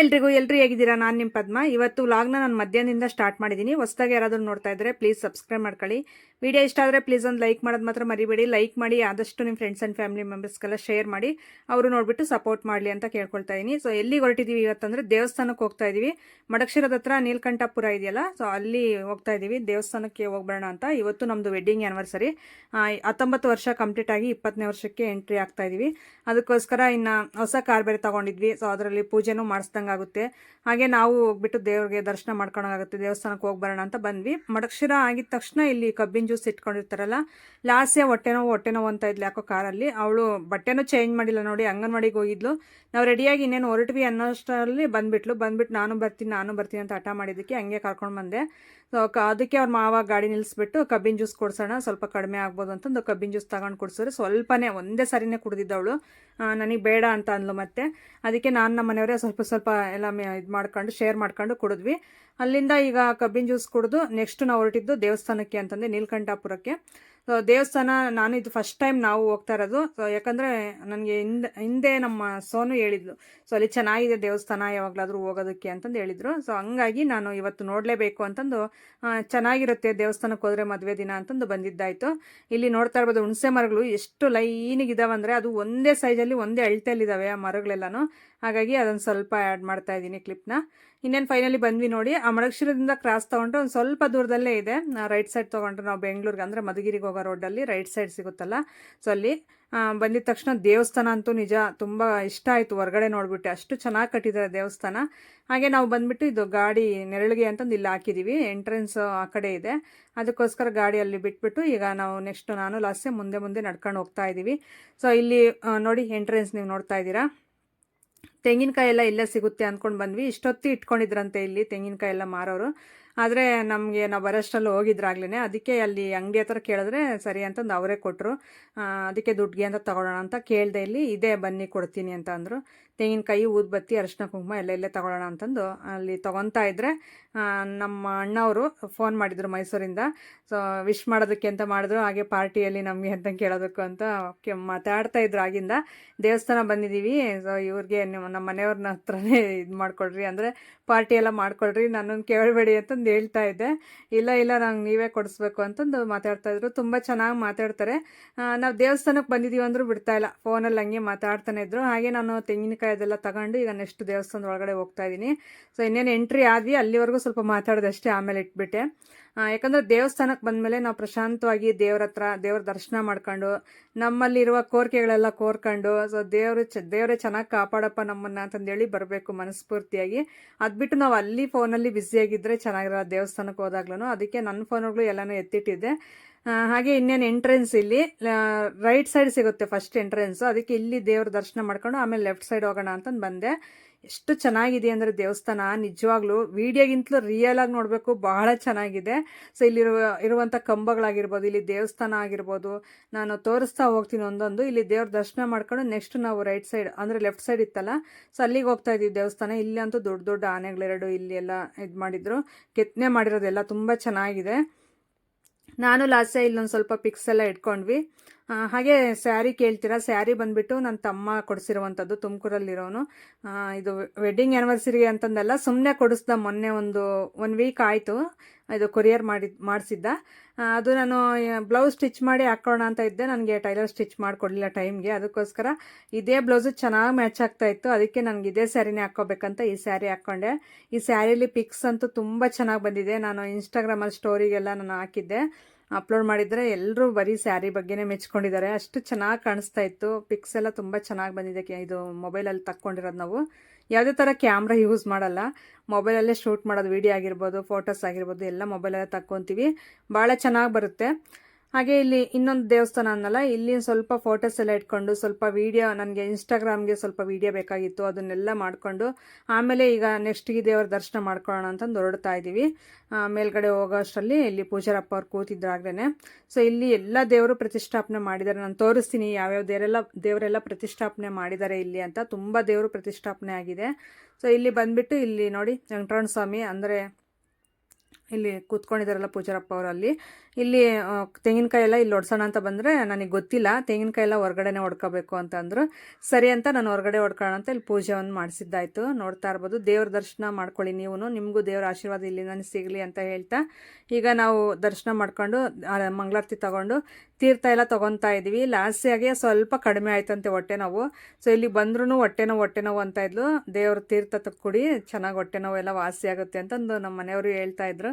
ಎಲ್ರಿಗೂ ಎಲ್ರಿ ಹೇಗಿದ್ದೀರಾ? ನಾನು ನಿಮ್ಮ ಪದ್ಮ. ಇವತ್ತು ವ್ಲಾಗ್ನ ನಾನು ಮಧ್ಯಾಹ್ನದಿಂದ ಸ್ಟಾರ್ಟ್ ಮಾಡಿದ್ದೀನಿ ಹೊಸದಾಗಿ ಯಾರಾದರೂ ನೋಡ್ತಾ ಇದ್ದರೆ ಪ್ಲೀಸ್ ಸಬ್ಸ್ಕ್ರೈಬ್ ಮಾಡ್ಕೊಳ್ಳಿ. ವಿಡಿಯೋ ಇಷ್ಟ ಆದರೆ ಪ್ಲೀಸ್ ಒಂದು ಲೈಕ್ ಮಾಡೋದು ಮಾತ್ರ ಮರಿಬೇಡಿ. ಲೈಕ್ ಮಾಡಿ, ಆದಷ್ಟು ನಿಮ್ಮ ಫ್ರೆಂಡ್ಸ್ ಆ್ಯಂಡ್ ಫ್ಯಾಮಿಲಿ ಮೆಂಬರ್ಸ್ಗೆಲ್ಲ ಶೇರ್ ಮಾಡಿ. ಅವರು ನೋಡಿಬಿಟ್ಟು ಸಪೋರ್ಟ್ ಮಾಡಲಿ ಅಂತ ಕೇಳ್ಕೊಳ್ತಾ ಇದ್ದೀನಿ ಸೊ ಎಲ್ಲಿಗೆ ಹೊರಟಿದ್ದೀವಿ ಇವತ್ತಂದರೆ ದೇವಸ್ಥಾನಕ್ಕೆ ಹೋಗ್ತಾ ಇದ್ದೀವಿ ಮಡಕ್ಷಿರದ ಹತ್ರ ನೀಲಕಂಠಪುರ ಇದೆಯಲ್ಲ? ಸೊ ಅಲ್ಲಿ ಹೋಗ್ತಾ ಇದ್ದೀವಿ ದೇವಸ್ಥಾನಕ್ಕೆ ಹೋಗ್ಬರೋಣ ಅಂತ. ಇವತ್ತು ನಮ್ಮದು ವೆಡ್ಡಿಂಗ್ ಆ್ಯನಿವರ್ಸರಿ ಹತ್ತೊಂಬತ್ತು ವರ್ಷ ಕಂಪ್ಲೀಟ್ ಆಗಿ ಇಪ್ಪತ್ತನೇ ವರ್ಷಕ್ಕೆ ಎಂಟ್ರಿ ಆಗ್ತಾ ಇದ್ದೀವಿ ಅದಕ್ಕೋಸ್ಕರ ಇನ್ನು ಹೊಸ ಕಾರ್ ಬೇರೆ ತೊಗೊಂಡಿದ್ವಿ. ಸೊ ಅದರಲ್ಲಿ ಪೂಜೆನೂ ಮಾಡಿಸ್ದಂಗೆ ಆಗುತ್ತೆ. ಹಾಗೆ ನಾವು ಹೋಗ್ಬಿಟ್ಟು ದೇವ್ರಿಗೆ ದರ್ಶನ ಮಾಡ್ಕೊಳಂಗಾಗುತ್ತೆ ದೇವಸ್ಥಾನಕ್ಕೆ ಹೋಗಿ ಬರೋಣ ಅಂತ ಬಂದ್ವಿ. ಮಡಕ್ಷಿರ ಆಗಿದ ತಕ್ಷಣ ಇಲ್ಲಿ ಕಬ್ಬಿನ ಜ್ಯೂಸ್ ಇಟ್ಕೊಂಡಿರ್ತಾರಲ್ಲ ಲಾಸ್ಟೇ ಹೊಟ್ಟೆ ನೋವು ಹೊಟ್ಟೆ ನೋವು ಅಂತ ಇದ್ಲು ಯಾಕೋ ಕಾರಲ್ಲಿ. ಅವಳು ಬಟ್ಟೆನೂ ಚೇಂಜ್ ಮಾಡಿಲ್ಲ ನೋಡಿ, ಅಂಗನವಾಡಿಗೆ ಹೋಗಿದ್ಲು. ನಾವು ರೆಡಿಯಾಗಿ ಇನ್ನೇನು ಹೊರಟ್ವಿ ಅನ್ನೋಷ್ಟರಲ್ಲಿ ಬಂದ್ಬಿಟ್ಲು. ಬಂದ್ಬಿಟ್ಟು ನಾನು ಬರ್ತೀನಿ ನಾನು ಬರ್ತೀನಿ ಅಂತ ಹಠ ಮಾಡಿದ್ದಕ್ಕೆ ಹಂಗೆ ಕರ್ಕೊಂಡು ಬಂದೆ. ಸೊ ಅದಕ್ಕೆ ಅವ್ರ ಮಾವ ಗಾಡಿ ನಿಲ್ಲಿಸ್ಬಿಟ್ಟು ಕಬ್ಬಿನ ಜ್ಯೂಸ್ ಕೊಡ್ಸೋಣ, ಸ್ವಲ್ಪ ಕಡಿಮೆ ಆಗ್ಬೋದು ಅಂತಂದು ಕಬ್ಬಿನ ಜ್ಯೂಸ್ ತಗೊಂಡು ಕುಡಿಸಿದ್ರೆ. ಸ್ವಲ್ಪನೇ ಒಂದೇ ಸರಿನೇ ಕುಡಿದಿದ್ದವಳು. ನನಗೆ ಬೇಡ ಅಂತ ಅಂದ್ಲು ಮತ್ತೆ. ಅದಕ್ಕೆ ನಾನು ನಮ್ಮ ಮನೆಯವರೇ ಸ್ವಲ್ಪ ಸ್ವಲ್ಪ ಎಲ್ಲ ಇದು ಮಾಡ್ಕೊಂಡು ಶೇರ್ ಮಾಡ್ಕೊಂಡು ಕುಡಿದ್ವಿ. ಅಲ್ಲಿಂದ ಈಗ ಕಬ್ಬಿನ ಜ್ಯೂಸ್ ಕುಡಿದು ನೆಕ್ಸ್ಟ್ ನಾವು ಹೊರಟಿದ್ದು ದೇವಸ್ಥಾನಕ್ಕೆ ಅಂತಂದು, ನೀಲಕಂಠಾಪುರಕ್ಕೆ. ದೇವಸ್ಥಾನ ನಾನು ಇದು ಫಸ್ಟ್ ಟೈಮ್ ನಾವು ಹೋಗ್ತಾ ಇರೋದು. ಸೊ ಯಾಕಂದರೆ ನನಗೆ ಹಿಂದೆ ಹಿಂದೆ ನಮ್ಮ ಸೋನು ಹೇಳಿದ್ಲು. ಸೊ ಅಲ್ಲಿ ಚೆನ್ನಾಗಿದೆ ದೇವಸ್ಥಾನ, ಯಾವಾಗಲಾದರೂ ಹೋಗೋದಕ್ಕೆ ಅಂತಂದು ಹೇಳಿದರು. ಸೊ ಹಂಗಾಗಿ ನಾನು ಇವತ್ತು ನೋಡಲೇಬೇಕು ಅಂತಂದು ಚೆನ್ನಾಗಿರುತ್ತೆ ದೇವಸ್ಥಾನಕ್ಕೆ ಹೋದರೆ ಮದುವೆ ದಿನ ಅಂತಂದು ಬಂದಿದ್ದಾಯಿತು. ಇಲ್ಲಿ ನೋಡ್ತಾ ಇರ್ಬೋದು ಹುಣಸೆ ಮರಗಳು ಎಷ್ಟು ಲೈನಿಗಿದಾವಂದರೆ ಅದು ಒಂದೇ ಸೈಜಲ್ಲಿ ಒಂದೇ ಅಳತೆಯಲ್ಲಿದ್ದಾವೆ ಆ ಮರಗಳೆಲ್ಲನೂ. ಹಾಗಾಗಿ ಅದನ್ನು ಸ್ವಲ್ಪ ಆ್ಯಡ್ ಮಾಡ್ತಾ ಇದ್ದೀನಿ ಕ್ಲಿಪ್ನ ಇನ್ನೇನು ಫೈನಲಿ ಬಂದ್ವಿ ನೋಡಿ. ಆ ಮಡಕ್ಷಿರದಿಂದ ಕ್ರಾಸ್ ತೊಗೊಂಡ್ರೆ ಒಂದು ಸ್ವಲ್ಪ ದೂರದಲ್ಲೇ ಇದೆ. ರೈಟ್ ಸೈಡ್ ತೊಗೊಂಡ್ರೆ ನಾವು ಬೆಂಗಳೂರಿಗೆ ಅಂದರೆ ಮಧುಗಿರಿಗೆ ಹೋಗೋ ರೋಡಲ್ಲಿ ರೈಟ್ ಸೈಡ್ ಸಿಗುತ್ತಲ್ಲ. ಸೊ ಅಲ್ಲಿ ಬಂದಿದ ತಕ್ಷಣ ದೇವಸ್ಥಾನ ಅಂತೂ ನಿಜ ತುಂಬ ಇಷ್ಟ ಆಯಿತು. ಹೊರಗಡೆ ನೋಡಿಬಿಟ್ಟು ಅಷ್ಟು ಚೆನ್ನಾಗಿ ಕಟ್ಟಿದ್ದಾರೆ ದೇವಸ್ಥಾನ. ಹಾಗೆ ನಾವು ಬಂದುಬಿಟ್ಟು ಇದು ಗಾಡಿ ನೆರಳಿಗೆ ಅಂತಂದು ಇಲ್ಲಿ ಹಾಕಿದ್ದೀವಿ ಎಂಟ್ರೆನ್ಸ್ ಆ ಕಡೆ ಇದೆ. ಅದಕ್ಕೋಸ್ಕರ ಗಾಡಿ ಅಲ್ಲಿ ಬಿಟ್ಬಿಟ್ಟು ಈಗ ನಾವು ನೆಕ್ಸ್ಟ್ ನಾನು ಲಾಸ್ಟೇ ಮುಂದೆ ಮುಂದೆ ನಡ್ಕೊಂಡು ಹೋಗ್ತಾ ಇದ್ದೀವಿ ಸೊ ಇಲ್ಲಿ ನೋಡಿ ಎಂಟ್ರೆನ್ಸ್ ನೀವು ನೋಡ್ತಾ ಇದ್ದೀರಾ. ತೆಂಗಿನಕಾಯಿ ಎಲ್ಲ ಇಲ್ಲೇ ಸಿಗುತ್ತೆ ಅಂದ್ಕೊಂಡು ಬಂದ್ವಿ. ಇಷ್ಟೊತ್ತಿ ಇಟ್ಕೊಂಡಿದ್ರಂತೆ ಇಲ್ಲಿ ತೆಂಗಿನಕಾಯಿ ಎಲ್ಲ ಮಾರೋರು. ಆದರೆ ನಮಗೆ ನಾವು ಬರೋಷ್ಟರಲ್ಲಿ ಹೋಗಿದ್ರಾಗ್ಲೇ ಅದಕ್ಕೆ ಅಲ್ಲಿ ಅಂಗಡಿ ಹತ್ರ ಕೇಳಿದ್ರೆ ಸರಿ ಅಂತಂದು ಅವರೇ ಕೊಟ್ಟರು ಅದಕ್ಕೆ ದುಡ್ಡಿಗೆ ಅಂತ ತಗೊಳ್ಳೋಣ ಅಂತ ಕೇಳಿದೆ ಇಲ್ಲಿ, ಇದೇ ಬನ್ನಿ ಕೊಡ್ತೀನಿ ಅಂತ ಅಂದರು. ತೆಂಗಿನಕಾಯಿ, ಊದ್ಬತ್ತಿ ಅರಿಶಿನ ಕುಂಕುಮ ಎಲ್ಲ ಇಲ್ಲೇ ತಗೊಳ್ಳೋಣ ಅಂತಂದು ಅಲ್ಲಿ ತೊಗೊತಾ ಇದ್ದರೆ ನಮ್ಮ ಅಣ್ಣವರು ಫೋನ್ ಮಾಡಿದರು ಮೈಸೂರಿಂದ. ಸೊ ವಿಶ್ ಮಾಡೋದಕ್ಕೆ ಅಂತ ಮಾಡಿದ್ರು, ಹಾಗೆ ಪಾರ್ಟಿಯಲ್ಲಿ ನಮಗೆ ಅಂತ ಕೇಳೋದಕ್ಕೂ ಅಂತ ಮಾತಾಡ್ತಾ ಇದ್ರು ಆಗಿಂದ. ದೇವಸ್ಥಾನ ಬಂದಿದ್ದೀವಿ ಸೊ ಇವ್ರಿಗೆ ನಿಮ್ಮ ಮನೆಯವ್ರನ್ನ ಹತ್ರನೇ ಇದು ಮಾಡಿಕೊಡ್ರಿ, ಅಂದರೆ ಪಾರ್ಟಿ ಎಲ್ಲ ಮಾಡಿಕೊಡ್ರಿ ನನ್ನನ್ನು ಕೇಳಬೇಡಿ ಅಂತಂದು ಹೇಳ್ತಾ ಇದ್ದೆ. ಇಲ್ಲ ಇಲ್ಲ, ನಂಗೆ ನೀವೇ ಕೊಡಿಸ್ಬೇಕು ಅಂತಂದು ಮಾತಾಡ್ತಾ ಇದ್ರು. ತುಂಬ ಚೆನ್ನಾಗಿ ಮಾತಾಡ್ತಾರೆ. ನಾವು ದೇವಸ್ಥಾನಕ್ಕೆ ಬಂದಿದ್ದೀವಿ ಅಂದರೂ ಬಿಡ್ತಾ ಇಲ್ಲ. ಫೋನಲ್ಲಿ ಹಂಗೆ ಮಾತಾಡ್ತಾನೆ ಇದ್ರು. ಹಾಗೆ ನಾನು ತೆಂಗಿನಕಾಯಿ ಅದೆಲ್ಲ ತಗೊಂಡು ಈಗ ನೆಕ್ಸ್ಟ್ ದೇವಸ್ಥಾನದ ಒಳಗಡೆ ಹೋಗ್ತಾ ಇದ್ದೀನಿ ಸೊ ಇನ್ನೇನು ಎಂಟ್ರಿ ಆದ್ವಿ, ಅಲ್ಲಿವರೆಗೂ ಸ್ವಲ್ಪ ಮಾತಾಡಿದೆ ಅಷ್ಟೇ, ಆಮೇಲೆ ಇಟ್ಬಿಟ್ಟೆ. ಯಾಕಂದರೆ ದೇವಸ್ಥಾನಕ್ಕೆ ಬಂದಮೇಲೆ ನಾವು ಪ್ರಶಾಂತವಾಗಿ ದೇವ್ರ ಹತ್ರ ದೇವ್ರ ದರ್ಶನ ಮಾಡ್ಕೊಂಡು, ನಮ್ಮಲ್ಲಿರುವ ಕೋರಿಕೆಗಳೆಲ್ಲ ಕೋರ್ಕೊಂಡು, ಸೊ ದೇವರು ಚ, ದೇವರೇ ಚೆನ್ನಾಗಿ ಕಾಪಾಡಪ್ಪ ನಮ್ಮನ್ನು ಅಂತಂದೇಳಿ ಬರಬೇಕು ಮನಸ್ಫೂರ್ತಿಯಾಗಿ. ಅದು ಬಿಟ್ಟು ನಾವು ಅಲ್ಲಿ ಫೋನಲ್ಲಿ ಬ್ಯುಸಿಯಾಗಿದ್ದರೆ ಚೆನ್ನಾಗಿರೋ ದೇವಸ್ಥಾನಕ್ಕೆ ಹೋದಾಗ್ಲೂ ಅದಕ್ಕೆ ನನ್ನ ಫೋನ್ಗಳು ಎಲ್ಲನೂ ಎತ್ತಿಟ್ಟಿದ್ದೆ. ಹಾಗೆ ಇನ್ನೇನು ಎಂಟ್ರೆನ್ಸ್ ಇಲ್ಲಿ ರೈಟ್ ಸೈಡ್ ಸಿಗುತ್ತೆ ಫಸ್ಟ್ ಎಂಟ್ರೆನ್ಸು ಅದಕ್ಕೆ ಇಲ್ಲಿ ದೇವ್ರ ದರ್ಶನ ಮಾಡ್ಕೊಂಡು ಆಮೇಲೆ ಲೆಫ್ಟ್ ಸೈಡ್ ಹೋಗೋಣ ಅಂತಂದು ಬಂದೆ. ಎಷ್ಟು ಚೆನ್ನಾಗಿದೆ ಅಂದರೆ ದೇವಸ್ಥಾನ. ನಿಜವಾಗ್ಲೂ ವಿಡಿಯೋಗಿಂತಲೂ ರಿಯಲ್ ಆಗಿ ನೋಡಬೇಕು. ಬಹಳ ಚೆನ್ನಾಗಿದೆ. ಸೊ ಇಲ್ಲಿರುವ ಇರುವಂಥ ಕಂಬಗಳಾಗಿರ್ಬೋದು, ಇಲ್ಲಿ ದೇವಸ್ಥಾನ ಆಗಿರ್ಬೋದು, ನಾನು ತೋರಿಸ್ತಾ ಹೋಗ್ತೀನಿ ಒಂದೊಂದು. ಇಲ್ಲಿ ದೇವ್ರ ದರ್ಶನ ಮಾಡ್ಕೊಂಡು ನೆಕ್ಸ್ಟ್ ನಾವು ರೈಟ್ ಸೈಡ್ ಅಂದರೆ ಲೆಫ್ಟ್ ಸೈಡ್ ಇತ್ತಲ್ಲ ಸೊ ಅಲ್ಲಿಗೆ ಹೋಗ್ತಾ ಇದ್ದೀವಿ ದೇವಸ್ಥಾನ. ಇಲ್ಲಿ ಅಂತೂ ದೊಡ್ಡ ದೊಡ್ಡ ಆನೆಗಳೆರಡು ಇಲ್ಲಿ ಎಲ್ಲ ಇದು ಮಾಡಿದ್ರು. ಕೆತ್ತನೆ ಮಾಡಿರೋದೆಲ್ಲ ತುಂಬ ಚೆನ್ನಾಗಿದೆ. ನಾನು ಲಾಸ್ಟ್ ಇಲ್ಲೊಂದು ಸ್ವಲ್ಪ ಪಿಕ್ಸ್ ಎಲ್ಲ ಇಟ್ಕೊಂಡ್ವಿ. ಹಾಗೆ ಸ್ಯಾರಿ ಕೇಳ್ತೀರಾ? ಸ್ಯಾರಿ ಬಂದ್ಬಿಟ್ಟು ನನ್ನ ತಮ್ಮ ಕೊಡಿಸಿರುವಂಥದ್ದು ತುಮಕೂರಲ್ಲಿರೋನು. ಇದು ವೆಡ್ಡಿಂಗ್ ಆ್ಯನಿವರ್ಸರಿ ಅಂತಂದೆಲ್ಲ ಸುಮ್ಮನೆ ಕೊಡಿಸ್ದ ಮೊನ್ನೆ ಒಂದು ಒನ್ ವೀಕ್ ಆಯಿತು. ಇದು ಕೊರಿಯರ್ ಮಾಡಿ ಮಾಡಿಸಿದ್ದ. ಅದು ನಾನು ಬ್ಲೌಸ್ ಸ್ಟಿಚ್ ಮಾಡಿ ಹಾಕೋಣ ಅಂತ ಇದ್ದೆ. ನನಗೆ ಟೈಲರ್ ಸ್ಟಿಚ್ ಮಾಡಿಕೊಡ್ಲಿಲ್ಲ ಟೈಮ್ಗೆ. ಅದಕ್ಕೋಸ್ಕರ ಇದೇ ಬ್ಲೌಸು ಚೆನ್ನಾಗಿ ಮ್ಯಾಚ್ ಆಗ್ತಾ ಇತ್ತು. ಅದಕ್ಕೆ ನನಗೆ ಇದೇ ಸ್ಯಾರಿನೇ ಹಾಕ್ಕೋಬೇಕಂತ ಈ ಸ್ಯಾರಿ ಹಾಕ್ಕೊಂಡೆ ಈ ಸ್ಯಾರಿಲಿ ಪಿಕ್ಸ್ ಅಂತೂ ತುಂಬ ಚೆನ್ನಾಗಿ ಬಂದಿದೆ. ನಾನು ಇನ್ಸ್ಟಾಗ್ರಾಮಲ್ಲಿ ಸ್ಟೋರಿಗೆಲ್ಲ ನಾನು ಹಾಕಿದ್ದೆ. ಅಪ್ಲೋಡ್ ಮಾಡಿದರೆ ಎಲ್ಲರೂ ಬರೀ ಸ್ಯಾರಿ ಬಗ್ಗೆನೇ ಮೆಚ್ಕೊಂಡಿದ್ದಾರೆ. ಅಷ್ಟು ಚೆನ್ನಾಗಿ ಕಾಣಿಸ್ತಾ ಇತ್ತು. ಪಿಕ್ಸ್ ಎಲ್ಲ ತುಂಬ ಚೆನ್ನಾಗಿ ಬಂದಿದೆ. ಇದು ಮೊಬೈಲಲ್ಲಿ ತಕ್ಕೊಂಡಿರೋದು ನಾವು. ಯಾವುದೇ ಥರ ಕ್ಯಾಮ್ರಾ ಯೂಸ್ ಮಾಡಲ್ಲ. ಮೊಬೈಲಲ್ಲೇ ಶೂಟ್ ಮಾಡೋದು ವಿಡಿಯೋ ಆಗಿರ್ಬೋದು ಫೋಟೋಸ್ ಆಗಿರ್ಬೋದು, ಎಲ್ಲ ಮೊಬೈಲಲ್ಲೇ ತಕ್ಕೊತೀವಿ. ಭಾಳ ಚೆನ್ನಾಗಿ ಬರುತ್ತೆ. ಹಾಗೆ ಇಲ್ಲಿ ಇನ್ನೊಂದು ದೇವಸ್ಥಾನ ಅನ್ನಲ್ಲ ಇಲ್ಲಿ ಸ್ವಲ್ಪ ಫೋಟೋಸ್ ಎಲ್ಲ ಇಟ್ಕೊಂಡು, ಸ್ವಲ್ಪ ವೀಡಿಯೋ ನನಗೆ ಇನ್ಸ್ಟಾಗ್ರಾಮ್ಗೆ ಸ್ವಲ್ಪ ವೀಡಿಯೋ ಬೇಕಾಗಿತ್ತು, ಅದನ್ನೆಲ್ಲ ಮಾಡಿಕೊಂಡು, ಆಮೇಲೆ ಈಗ ನೆಕ್ಸ್ಟ್ ಈ ದೇವರ ದರ್ಶನ ಮಾಡ್ಕೊಳ್ಳೋಣ ಅಂತಂದು ಹೊರಡ್ತಾ ಇದ್ದೀವಿ ಮೇಲ್ಗಡೆ ಹೋಗೋ ಅಷ್ಟರಲ್ಲಿ ಇಲ್ಲಿ ಪೂಜಾರಪ್ಪ ಅವ್ರು ಕೂತಿದ್ದಾಗ್ಲೇ ಸೊ ಇಲ್ಲಿ ಎಲ್ಲ ದೇವರು ಪ್ರತಿಷ್ಠಾಪನೆ ಮಾಡಿದ್ದಾರೆ. ನಾನು ತೋರಿಸ್ತೀನಿ ಯಾವ್ಯಾವ ದೇವರೆಲ್ಲ ದೇವರೆಲ್ಲ ಪ್ರತಿಷ್ಠಾಪನೆ ಮಾಡಿದ್ದಾರೆ ಇಲ್ಲಿ ಅಂತ. ತುಂಬ ದೇವರು ಪ್ರತಿಷ್ಠಾಪನೆ ಆಗಿದೆ. ಸೊ ಇಲ್ಲಿ ಬಂದುಬಿಟ್ಟು ಇಲ್ಲಿ ನೋಡಿ ವೆಂಕಟರಮಣ ಸ್ವಾಮಿ ಅಂದರೆ ಇಲ್ಲಿ ಕೂತ್ಕೊಂಡಿದ್ದಾರಲ್ಲ ಪೂಜಾರಪ್ಪ ಅವರು ಅಲ್ಲಿ ಇಲ್ಲಿ ತೆಂಗಿನಕಾಯಿ ಎಲ್ಲ ಇಲ್ಲಿ ಒಡ್ಸೋಣ ಅಂತ ಬಂದರೆ ನನಗೆ ಗೊತ್ತಿಲ್ಲ. ತೆಂಗಿನಕಾಯಿ ಎಲ್ಲ ಹೊರಗಡೆನೆ ಹೊಡ್ಕೋಬೇಕು ಅಂತ ಅಂದರು. ಸರಿ ಅಂತ ನಾನು ಹೊರಗಡೆ ಹೊಡ್ಕೊಳ್ಳೋಣ ಅಂತ ಇಲ್ಲಿ ಪೂಜೆ ಒಂದು ಮಾಡಿಸಿದ್ದಾಯಿತು. ನೋಡ್ತಾ ಇರ್ಬೋದು. ದೇವ್ರ ದರ್ಶನ ಮಾಡ್ಕೊಳ್ಳಿ ನೀವು ನಿಮಗೂ ದೇವ್ರ ಆಶೀರ್ವಾದ ಇಲ್ಲಿ ನನಗೆ ಸಿಗಲಿ ಅಂತ ಹೇಳ್ತಾ. ಈಗ ನಾವು ದರ್ಶನ ಮಾಡ್ಕೊಂಡು ಮಂಗಳಾರತಿ ತಗೊಂಡು ತೀರ್ಥ ಎಲ್ಲ ತೊಗೊತಾ ಇದ್ವಿ ಲಾಸ್ಟಿಯಾಗೆ ಸ್ವಲ್ಪ ಕಡಿಮೆ ಆಯ್ತಂತೆ ಹೊಟ್ಟೆ ನೋವು. ಸೊ ಇಲ್ಲಿ ಬಂದ್ರೂ ಹೊಟ್ಟೆ ನೋವು ಹೊಟ್ಟೆ ನೋವು ಅಂತ ಇದ್ಲು. ದೇವ್ರ ತೀರ್ಥ ಕುಡಿ ಚೆನ್ನಾಗಿ ಹೊಟ್ಟೆ ನೋವು ಎಲ್ಲ ವಾಸಿ ಆಗುತ್ತೆ ಅಂತಂದು ನಮ್ಮ ಮನೆಯವರು ಹೇಳ್ತಾ ಇದ್ರು.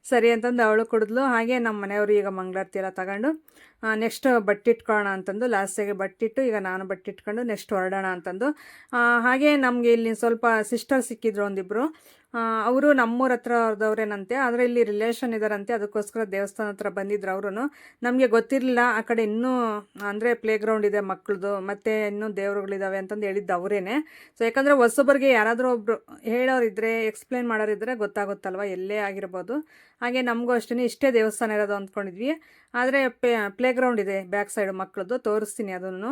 ಸರಿ ಅಂತಂದು ಅವಳು ಕುಡಿದ್ಲು. ಹಾಗೆ ನಮ್ಮ ಮನೆಯವರು ಈಗ ಮಂಗಳಾರತಿ ಎಲ್ಲ ತಗೊಂಡು ನೆಕ್ಸ್ಟ್ ಬಟ್ಟೆ ಅಂತಂದು ಲಾಸ್ಟಿಗೆ ಬಟ್ಟಿಟ್ಟು ಈಗ ನಾನು ಬಟ್ಟೆ ಇಟ್ಕೊಂಡು ನೆಕ್ಸ್ಟ್ ಹೊರಡೋಣ ಅಂತಂದು. ಹಾಗೆ ನಮಗೆ ಇಲ್ಲಿ ಸ್ವಲ್ಪ ಸಿಸ್ಟರ್ ಸಿಕ್ಕಿದ್ರು ಒಂದಿಬ್ಬರು ಅವರು ನಮ್ಮೂರ ಹತ್ರ ಆದರೆ ಇಲ್ಲಿ ರಿಲೇಷನ್ ಇದ್ದಾರಂತೆ ಅದಕ್ಕೋಸ್ಕರ ದೇವಸ್ಥಾನ ಹತ್ರ ಬಂದಿದ್ರು ಅವರು ನಮಗೆ ಗೊತ್ತಿರಲಿಲ್ಲ, ಆ ಕಡೆ ಇನ್ನೂ, ಅಂದರೆ ಪ್ಲೇ ಗ್ರೌಂಡ್ ಇದೆ ಮಕ್ಕಳದು ಮತ್ತು ಇನ್ನೂ ದೇವರುಗಳಿದ್ದಾವೆ ಅಂತಂದು ಹೇಳಿದ್ದು ಅವರೇನೆ. ಸೊ ಯಾಕಂದರೆ ಹೊಸೊಬ್ಬರಿಗೆ ಯಾರಾದರೂ ಒಬ್ಬರು ಹೇಳೋರಿದ್ರೆ ಎಕ್ಸ್ಪ್ಲೇನ್ ಮಾಡೋರಿದ್ರೆ ಗೊತ್ತಾಗುತ್ತಲ್ವ, ಎಲ್ಲೇ ಆಗಿರ್ಬೋದು. ಹಾಗೆ ನಮಗೂ ಅಷ್ಟೇ ಇಷ್ಟೇ ದೇವಸ್ಥಾನ ಇರೋದು ಅಂದ್ಕೊಂಡಿದ್ವಿ. ಆದರೆ ಪ್ಲೇ ಗ್ರೌಂಡ್ ಇದೆ ಬ್ಯಾಕ್ ಸೈಡ್ ಮಕ್ಕಳದ್ದು ತೋರಿಸ್ತೀನಿ ಅದನ್ನು.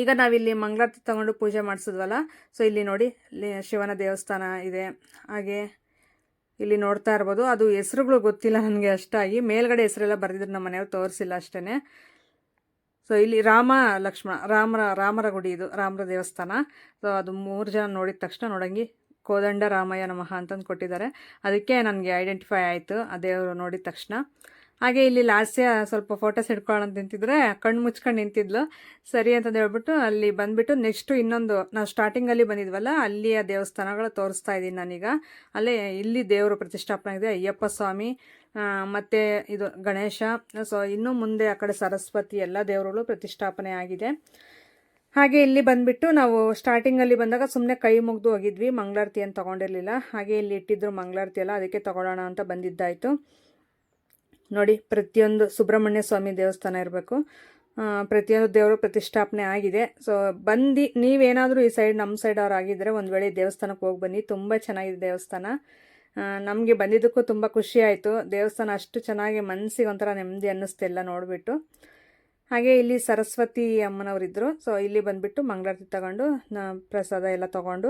ಈಗ ನಾವಿಲ್ಲಿ ಮಂಗಳಾರತಿ ತಗೊಂಡು ಪೂಜೆ ಮಾಡಿಸಿದ್ವಲ್ಲ ಸೊ ಇಲ್ಲಿ ನೋಡಿ ಇಲ್ಲಿ ಶಿವನ ದೇವಸ್ಥಾನ ಇದೆ. ಹಾಗೆ ಇಲ್ಲಿ ನೋಡ್ತಾ ಇರ್ಬೋದು. ಅದು ಹೆಸರುಗಳು ಗೊತ್ತಿಲ್ಲ ನನಗೆ ಅಷ್ಟಾಗಿ. ಮೇಲ್ಗಡೆ ಹೆಸರೆಲ್ಲ ಬರೆದಿದ್ರು ನಮ್ಮ ಮನೆಯವ್ರು, ತೋರಿಸಿಲ್ಲ ಅಷ್ಟೇ ಸೊ ಇಲ್ಲಿ ರಾಮ ಲಕ್ಷ್ಮಣ, ರಾಮರ ರಾಮರ ಗುಡಿ ಇದು, ರಾಮರ ದೇವಸ್ಥಾನ. ಸೊ ಅದು ಮೂರು ಜನ ನೋಡಿದ ತಕ್ಷಣ ನೋಡಂಗಿ ಕೋದಂಡ ರಾಮಯ್ಯ ನಮಃ ಅಂತಂದು ಕೊಟ್ಟಿದ್ದಾರೆ. ಅದಕ್ಕೆ ನನಗೆ ಐಡೆಂಟಿಫೈ ಆಯಿತು ದೇವರು ನೋಡಿದ ತಕ್ಷಣ. ಹಾಗೆ ಇಲ್ಲಿ ಲಾಸ್ಯ ಸ್ವಲ್ಪ ಫೋಟೋಸ್ ಹಿಡ್ಕೊಳ್ಳೋಣ ಅಂತ ನಿಂತಿದ್ರೆ, ಕಣ್ಣು ಮುಚ್ಕೊಂಡು ನಿಂತಿದ್ಲು. ಸರಿ ಅಂತಂದು ಹೇಳ್ಬಿಟ್ಟು ಅಲ್ಲಿ ಬಂದುಬಿಟ್ಟು ನೆಕ್ಸ್ಟು ಇನ್ನೊಂದು, ನಾವು ಸ್ಟಾರ್ಟಿಂಗಲ್ಲಿ ಬಂದಿದ್ವಲ್ಲ, ಅಲ್ಲಿಯ ದೇವಸ್ಥಾನಗಳು ತೋರಿಸ್ತಾ ಇದ್ದೀನಿ ನಾನೀಗ. ಅಲ್ಲೇ ಇಲ್ಲಿ ದೇವರು ಪ್ರತಿಷ್ಠಾಪನೆ ಇದೆ ಅಯ್ಯಪ್ಪ ಸ್ವಾಮಿ ಮತ್ತೆ ಇದು ಗಣೇಶ. ಸೊ ಇನ್ನೂ ಮುಂದೆ ಆ ಕಡೆ ಸರಸ್ವತಿ ಎಲ್ಲ ದೇವರುಗಳು ಪ್ರತಿಷ್ಠಾಪನೆ ಆಗಿದೆ. ಹಾಗೆ ಇಲ್ಲಿ ಬಂದ್ಬಿಟ್ಟು ನಾವು ಸ್ಟಾರ್ಟಿಂಗಲ್ಲಿ ಬಂದಾಗ ಸುಮ್ಮನೆ ಕೈ ಮುಗಿದು ಹೋಗಿದ್ವಿ. ಮಂಗಳಾರತಿ ಅಂತ ತೊಗೊಂಡಿರಲಿಲ್ಲ. ಹಾಗೆ ಇಲ್ಲಿ ಇಟ್ಟಿದ್ರು ಮಂಗಳಾರತಿ ಎಲ್ಲ. ಅದಕ್ಕೆ ತೊಗೊಳ್ಳೋಣ ಅಂತ ಬಂದಿದ್ದಾಯಿತು. ನೋಡಿ, ಪ್ರತಿಯೊಂದು ಸುಬ್ರಹ್ಮಣ್ಯ ಸ್ವಾಮಿ ದೇವಸ್ಥಾನ ಇರಬೇಕು. ಪ್ರತಿಯೊಂದು ದೇವರು ಪ್ರತಿಷ್ಠಾಪನೆ ಆಗಿದೆ. ಸೊ ಬಂದು, ನೀವೇನಾದರೂ ಈ ಸೈಡ್ ನಮ್ಮ ಸೈಡ್ ಅವ್ರು ಆಗಿದ್ದರೆ ಒಂದು ವೇಳೆ ದೇವಸ್ಥಾನಕ್ಕೆ ಹೋಗಿ ಬನ್ನಿ. ತುಂಬ ಚೆನ್ನಾಗಿದೆ ದೇವಸ್ಥಾನ. ನಮಗೆ ಬಂದಿದ್ದಕ್ಕೂ ತುಂಬ ಖುಷಿ ಆಯಿತು. ದೇವಸ್ಥಾನ ಅಷ್ಟು ಚೆನ್ನಾಗಿ ಮನಸ್ಸಿಗೆ ಒಂಥರ ನೆಮ್ಮದಿ ಅನ್ನಿಸ್ತಿಲ್ಲ ನೋಡಿಬಿಟ್ಟು. ಹಾಗೆ ಇಲ್ಲಿ ಸರಸ್ವತಿ ಅಮ್ಮನವರಿದ್ದರು ಸೊ ಇಲ್ಲಿ ಬಂದುಬಿಟ್ಟು ಮಂಗಳಾರತಿ ತಗೊಂಡು ಪ್ರಸಾದ ಎಲ್ಲ ತಗೊಂಡು,